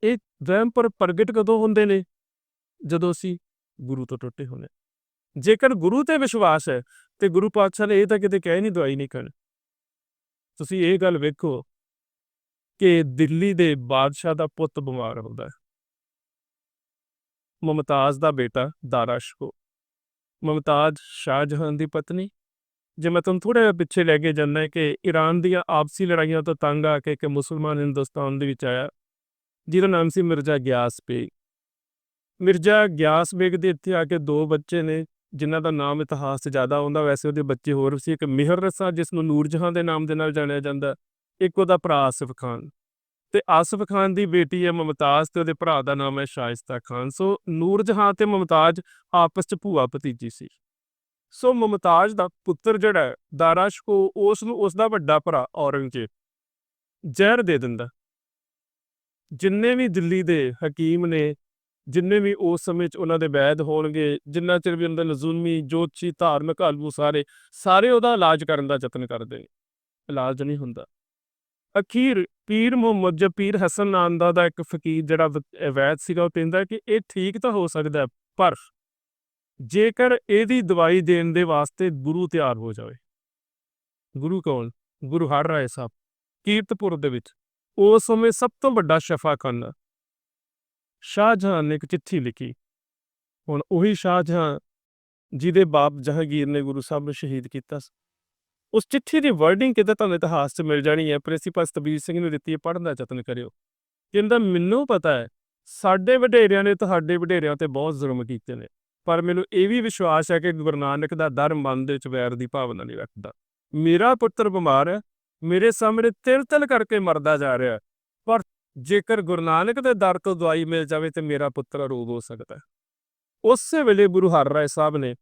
ਇਹ ਵਹਿਮ ਪਰ ਪ੍ਰਗਟ ਕਦੋਂ ਹੁੰਦੇ ਨੇ? ਜਦੋਂ ਅਸੀਂ ਗੁਰੂ ਤੋਂ ਟੁੱਟੇ ਹੁੰਦੇ ਜੇਕਰ ਗੁਰੂ ਤੇ ਵਿਸ਼ਵਾਸ ਹੈ, ਤੇ ਗੁਰੂ ਪਾਤਸ਼ਾਹ ਨੇ ਇਹ ਤਾਂ ਕਿਤੇ ਕਹਿ ਨਹੀਂ, ਦਵਾਈ ਨਹੀਂ ਖਾਣੀ। ਤੁਸੀਂ ਇਹ ਗੱਲ ਵੇਖੋ ਕਿ ਦਿੱਲੀ ਦੇ ਬਾਦਸ਼ਾਹ ਦਾ ਪੁੱਤ ਬਿਮਾਰ ਹੁੰਦਾ ਹੈ। ਮੁਮਤਾਜ਼ ਦਾ ਬੇਟਾ ਦਾਰਾ ਸ਼ਕੋ। ਮੁਮਤਾਜ਼ ਸ਼ਾਹਜਹਾਨ ਦੀ ਪਤਨੀ? ਜੇ ਮੈਂ ਤੁਹਾਨੂੰ ਥੋੜਾ ਜਿਹਾ ਪਿੱਛੇ ਲੈ ਕੇ ਜਾਂਦਾ ਕਿ ਈਰਾਨ ਦੀਆਂ ਆਪਸੀ ਲੜਾਈਆਂ ਤੋਂ ਤੰਗ ਆ ਕੇ ਇੱਕ ਮੁਸਲਮਾਨ ਹਿੰਦੁਸਤਾਨ ਦੇ ਵਿੱਚ ਆਇਆ, ਜਿਹਦਾ ਨਾਮ ਸੀ ਮਿਰਜ਼ਾ ਗਿਆਸ ਬੇਗ। ਮਿਰਜ਼ਾ ਗਿਆਸ ਬੇਗ ਦੇ ਇੱਥੇ ਆ ਕੇ ਦੋ ਬੱਚੇ ਨੇ, ਜਿਨ੍ਹਾਂ ਦਾ ਨਾਮ ਇਤਿਹਾਸ 'ਚ ਜ਼ਿਆਦਾ ਆਉਂਦਾ ਵੈਸੇ ਉਹਦੇ ਬੱਚੇ ਹੋਰ ਸੀ। ਇੱਕ ਮਿਹਰ ਰਸਾ, ਜਿਸ ਨੂੰ ਨੂਰ ਜਹਾਂ ਦੇ ਨਾਮ ਦੇ ਨਾਲ ਜਾਣਿਆ ਜਾਂਦਾ, ਇੱਕ ਉਹਦਾ ਭਰਾ ਆਸਿਫ ਖਾਨ। ਤੇ ਆਸਿਫ ਖਾਨ ਦੀ ਬੇਟੀ ਹੈ ਮੁਮਤਾਜ਼ ਤੇ ਉਹਦੇ ਭਰਾ ਦਾ ਨਾਮ ਹੈ ਸ਼ਾਇਸਤਾ ਖਾਨ। ਸੋ ਨੂਰ ਜਹਾਂ ਤੇ ਮੁਮਤਾਜ਼ ਆਪਸ 'ਚ ਭੂਆ ਭਤੀਜੀ ਸੀ। ਸੋ ਮੁਮਤਾਜ਼ ਦਾ ਪੁੱਤਰ ਜਿਹੜਾ ਹੈ, ਦਾਰਾ ਸ਼ਕੋ ਉਸ ਨੂੰ ਉਸ ਦਾ ਵੱਡਾ ਭਰਾ ਔਰੰਗਜ਼ੇਬ ਜ਼ਹਿਰ ਦੇ ਦਿੰਦਾ। ਜਿੰਨੇ ਵੀ ਦਿੱਲੀ ਦੇ ਹਕੀਮ ਨੇ ਜਿੰਨੇ ਵੀ ਉਸ ਸਮੇਂ 'ਚ ਉਹਨਾਂ ਦੇ ਵੈਦ ਹੋਣਗੇ ਜਿੰਨਾ ਚਿਰ ਵੀ ਉਹਨਾਂ ਦੇ ਨਜ਼ੂਮੀ ਜੋਤਸ਼ੀ ਧਾਰਮਿਕ ਆਲੂ ਸਾਰੇ ਸਾਰੇ ਉਹਦਾ ਇਲਾਜ ਕਰਨ ਦਾ ਯਤਨ ਕਰਦੇ ਨੇ। ਇਲਾਜ ਨਹੀਂ ਹੁੰਦਾ। ਅਖੀਰ ਪੀਰ ਮੁਹੰਮਦ ਜਾਂ ਪੀਰ ਹਸਨ ਨਾਮ ਦਾ ਇੱਕ ਫਕੀਰ ਜਿਹੜਾ ਵ- ਵੈਦ ਸੀਗਾ ਉਹ ਕਹਿੰਦਾ ਕਿ ਇਹ ਠੀਕ ਤਾਂ ਹੋ ਸਕਦਾ ਪਰ ਜੇਕਰ ਇਹਦੀ ਦਵਾਈ ਦੇਣ ਦੇ ਵਾਸਤੇ ਗੁਰੂ ਤਿਆਰ ਹੋ ਜਾਵੇ। ਗੁਰੂ ਕੌਣ? ਗੁਰੂ ਹਰ ਰਾਏ ਸਾਹਿਬ। ਕੀਰਤਪੁਰ ਦੇ ਵਿੱਚ। ਉਸ ਸਮੇਂ ਸਭ ਤੋਂ ਵੱਡਾ ਸ਼ਫਾਖਾਨਾ ਸ਼ਾਹਜਹਾਨ ਨੇ ਇੱਕ ਚਿੱਠੀ ਲਿਖੀ। ਹੁਣ ਉਹੀ ਸ਼ਾਹਜਹਾਨ ਜਿਹਦੇ ਬਾਪ ਜਹਾਂਗੀਰ ਨੇ ਗੁਰੂ ਸਾਹਿਬ ਨੂੰ ਸ਼ਹੀਦ ਕੀਤਾ ਸੀ। ਉਸ ਚਿੱਠੀ ਦੀ ਵਰਡਿੰਗ ਕਿਤੇ ਤੁਹਾਨੂੰ ਇਤਿਹਾਸ 'ਚ ਮਿਲ ਜਾਣੀ ਹੈ? ਪ੍ਰਿੰਸੀਪਲ ਸਤਬੀਰ ਸਿੰਘ ਨੂੰ ਦਿੱਤੀ ਹੈ, ਪੜ੍ਹਨ ਦਾ ਯਤਨ ਕਰਿਓ। ਕਹਿੰਦਾ, ਮੈਨੂੰ ਪਤਾ ਹੈ, ਸਾਡੇ ਵਡੇਰਿਆਂ ਨੇ ਤੁਹਾਡੇ ਵਡੇਰਿਆਂ ਤੇ ਬਹੁਤ ਜ਼ੁਲਮ ਕੀਤੇ ਨੇ, ਪਰ ਮੈਨੂੰ ਇਹ ਵੀ ਵਿਸ਼ਵਾਸ ਹੈ ਕਿ ਗੁਰੂ ਨਾਨਕ ਦਾ ਦਰ ਮਨ ਦੇ ਵਿੱਚ ਵੈਰ ਦੀ ਭਾਵਨਾ ਨਹੀਂ ਰੱਖਦਾ। ਮੇਰਾ ਪੁੱਤਰ ਬਿਮਾਰ ਹੈ, ਮੇਰੇ ਸਾਹਮਣੇ ਤਿਲ ਤਿਲ ਕਰਕੇ ਮਰਦਾ ਜਾ ਰਿਹਾ ਪਰ ਜੇਕਰ ਗੁਰੂ ਨਾਨਕ ਦੇ ਦਰ ਤੋਂ ਦਵਾਈ ਮਿਲ ਜਾਵੇ ਤੇ ਮੇਰਾ ਪੁੱਤਰ ਅਰੋਗ ਹੋ ਸਕਦਾ ਉਸੇ ਵੇਲੇ ਗੁਰੂ ਹਰ ਰਾਏ ਸਾਹਿਬ ਨੇ,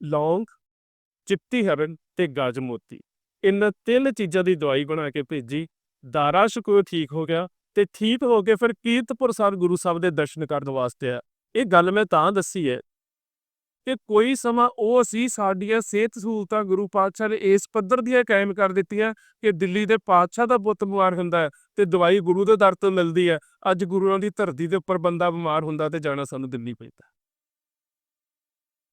ਲੌਂਗ ਚਿਪਤੀ ਹਰਨ ਤੇ ਗਜ ਮੋਤੀ। ਇਹਨਾਂ ਤਿੰਨ ਚੀਜ਼ਾਂ ਦੀ ਦਵਾਈ ਬਣਾ ਕੇ ਭੇਜੀ। ਦਾਰਾ ਸ਼ੁਕਰ ਠੀਕ ਹੋ ਗਿਆ ਤੇ ਠੀਕ ਹੋ ਕੇ ਫਿਰ ਕੀਰਤਪੁਰ ਸਾਹਿਬ ਗੁਰੂ ਸਾਹਿਬ ਦੇ ਦਰਸ਼ਨ ਕਰਨ ਵਾਸਤੇ ਆ ਇਹ ਗੱਲ ਮੈਂ ਤਾਂ ਦੱਸੀ ਹੈ ਕਿ ਕੋਈ ਸਮਾਂ ਉਹ ਸੀ ਸਾਡੀਆਂ ਸਿਹਤ ਸਹੂਲਤਾਂ ਗੁਰੂ ਪਾਤਸ਼ਾਹ ਨੇ ਇਸ ਪੱਧਰ ਦੀਆਂ ਕਾਇਮ ਕਰ ਦਿੱਤੀਆਂ ਕਿ ਦਿੱਲੀ ਦੇ ਪਾਤਸ਼ਾਹ ਦਾ ਬੁੱਤ ਬਿਮਾਰ ਹੁੰਦਾ ਹੈ ਤੇ ਦਵਾਈ ਗੁਰੂ ਦੇ ਦਰ ਤੋਂ ਮਿਲਦੀ ਹੈ। ਅੱਜ ਗੁਰੂਆਂ ਦੀ ਧਰਤੀ ਦੇ ਉੱਪਰ ਬੰਦਾ ਬਿਮਾਰ ਹੁੰਦਾ ਤੇ ਜਾਣਾ ਸਾਨੂੰ ਦਿੱਲੀ ਪੈਂਦਾ।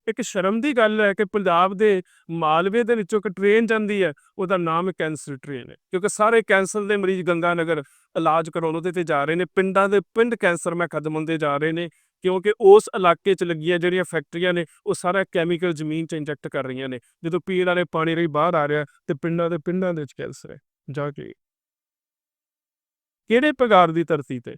ਇੱਕ ਸ਼ਰਮ ਦੀ ਗੱਲ ਹੈ ਕਿ ਪੰਜਾਬ ਦੇ ਮਾਲਵੇ ਦੇ ਵਿੱਚੋਂ ਇੱਕ ਟ੍ਰੇਨ ਜਾਂਦੀ ਹੈ, ਉਹਦਾ ਨਾਮ ਕੈਂਸਰ ਟ੍ਰੇਨ ਹੈ, ਕਿਉਂਕਿ ਸਾਰੇ ਕੈਂਸਰ ਦੇ ਮਰੀਜ਼ ਗੰਗਾ ਨਗਰ ਇਲਾਜ ਕਰਾਉਣ ਉਹਦੇ ਤੇ ਜਾ ਰਹੇ ਨੇ, ਪਿੰਡਾਂ ਦੇ ਪਿੰਡ ਕੈਂਸਰ ਮੈਂ ਖਤਮ ਹੁੰਦੇ ਜਾ ਰਹੇ ਨੇ, ਕਿਉਂਕਿ ਉਸ ਇਲਾਕੇ 'ਚ ਲੱਗੀਆਂ ਜਿਹੜੀਆਂ ਫੈਕਟਰੀਆਂ ਨੇ, ਉਹ ਸਾਰਾ ਕੈਮੀਕਲ ਜ਼ਮੀਨ 'ਚ ਇੰਜੈਕਟ ਕਰ ਰਹੀਆਂ ਨੇ, ਜਦੋਂ ਪੀਣ ਵਾਲੇ ਪਾਣੀ ਰਹੀ ਬਾਹਰ ਆ ਰਿਹਾ ਤੇ ਪਿੰਡਾਂ ਦੇ ਪਿੰਡਾਂ ਦੇ ਵਿੱਚ ਕੈਂਸਰ ਹੈ, ਜਾ ਕੇ। ਕਿਹੜੇ ਪ੍ਰਕਾਰ ਦੀ ਧਰਤੀ ਤੇ?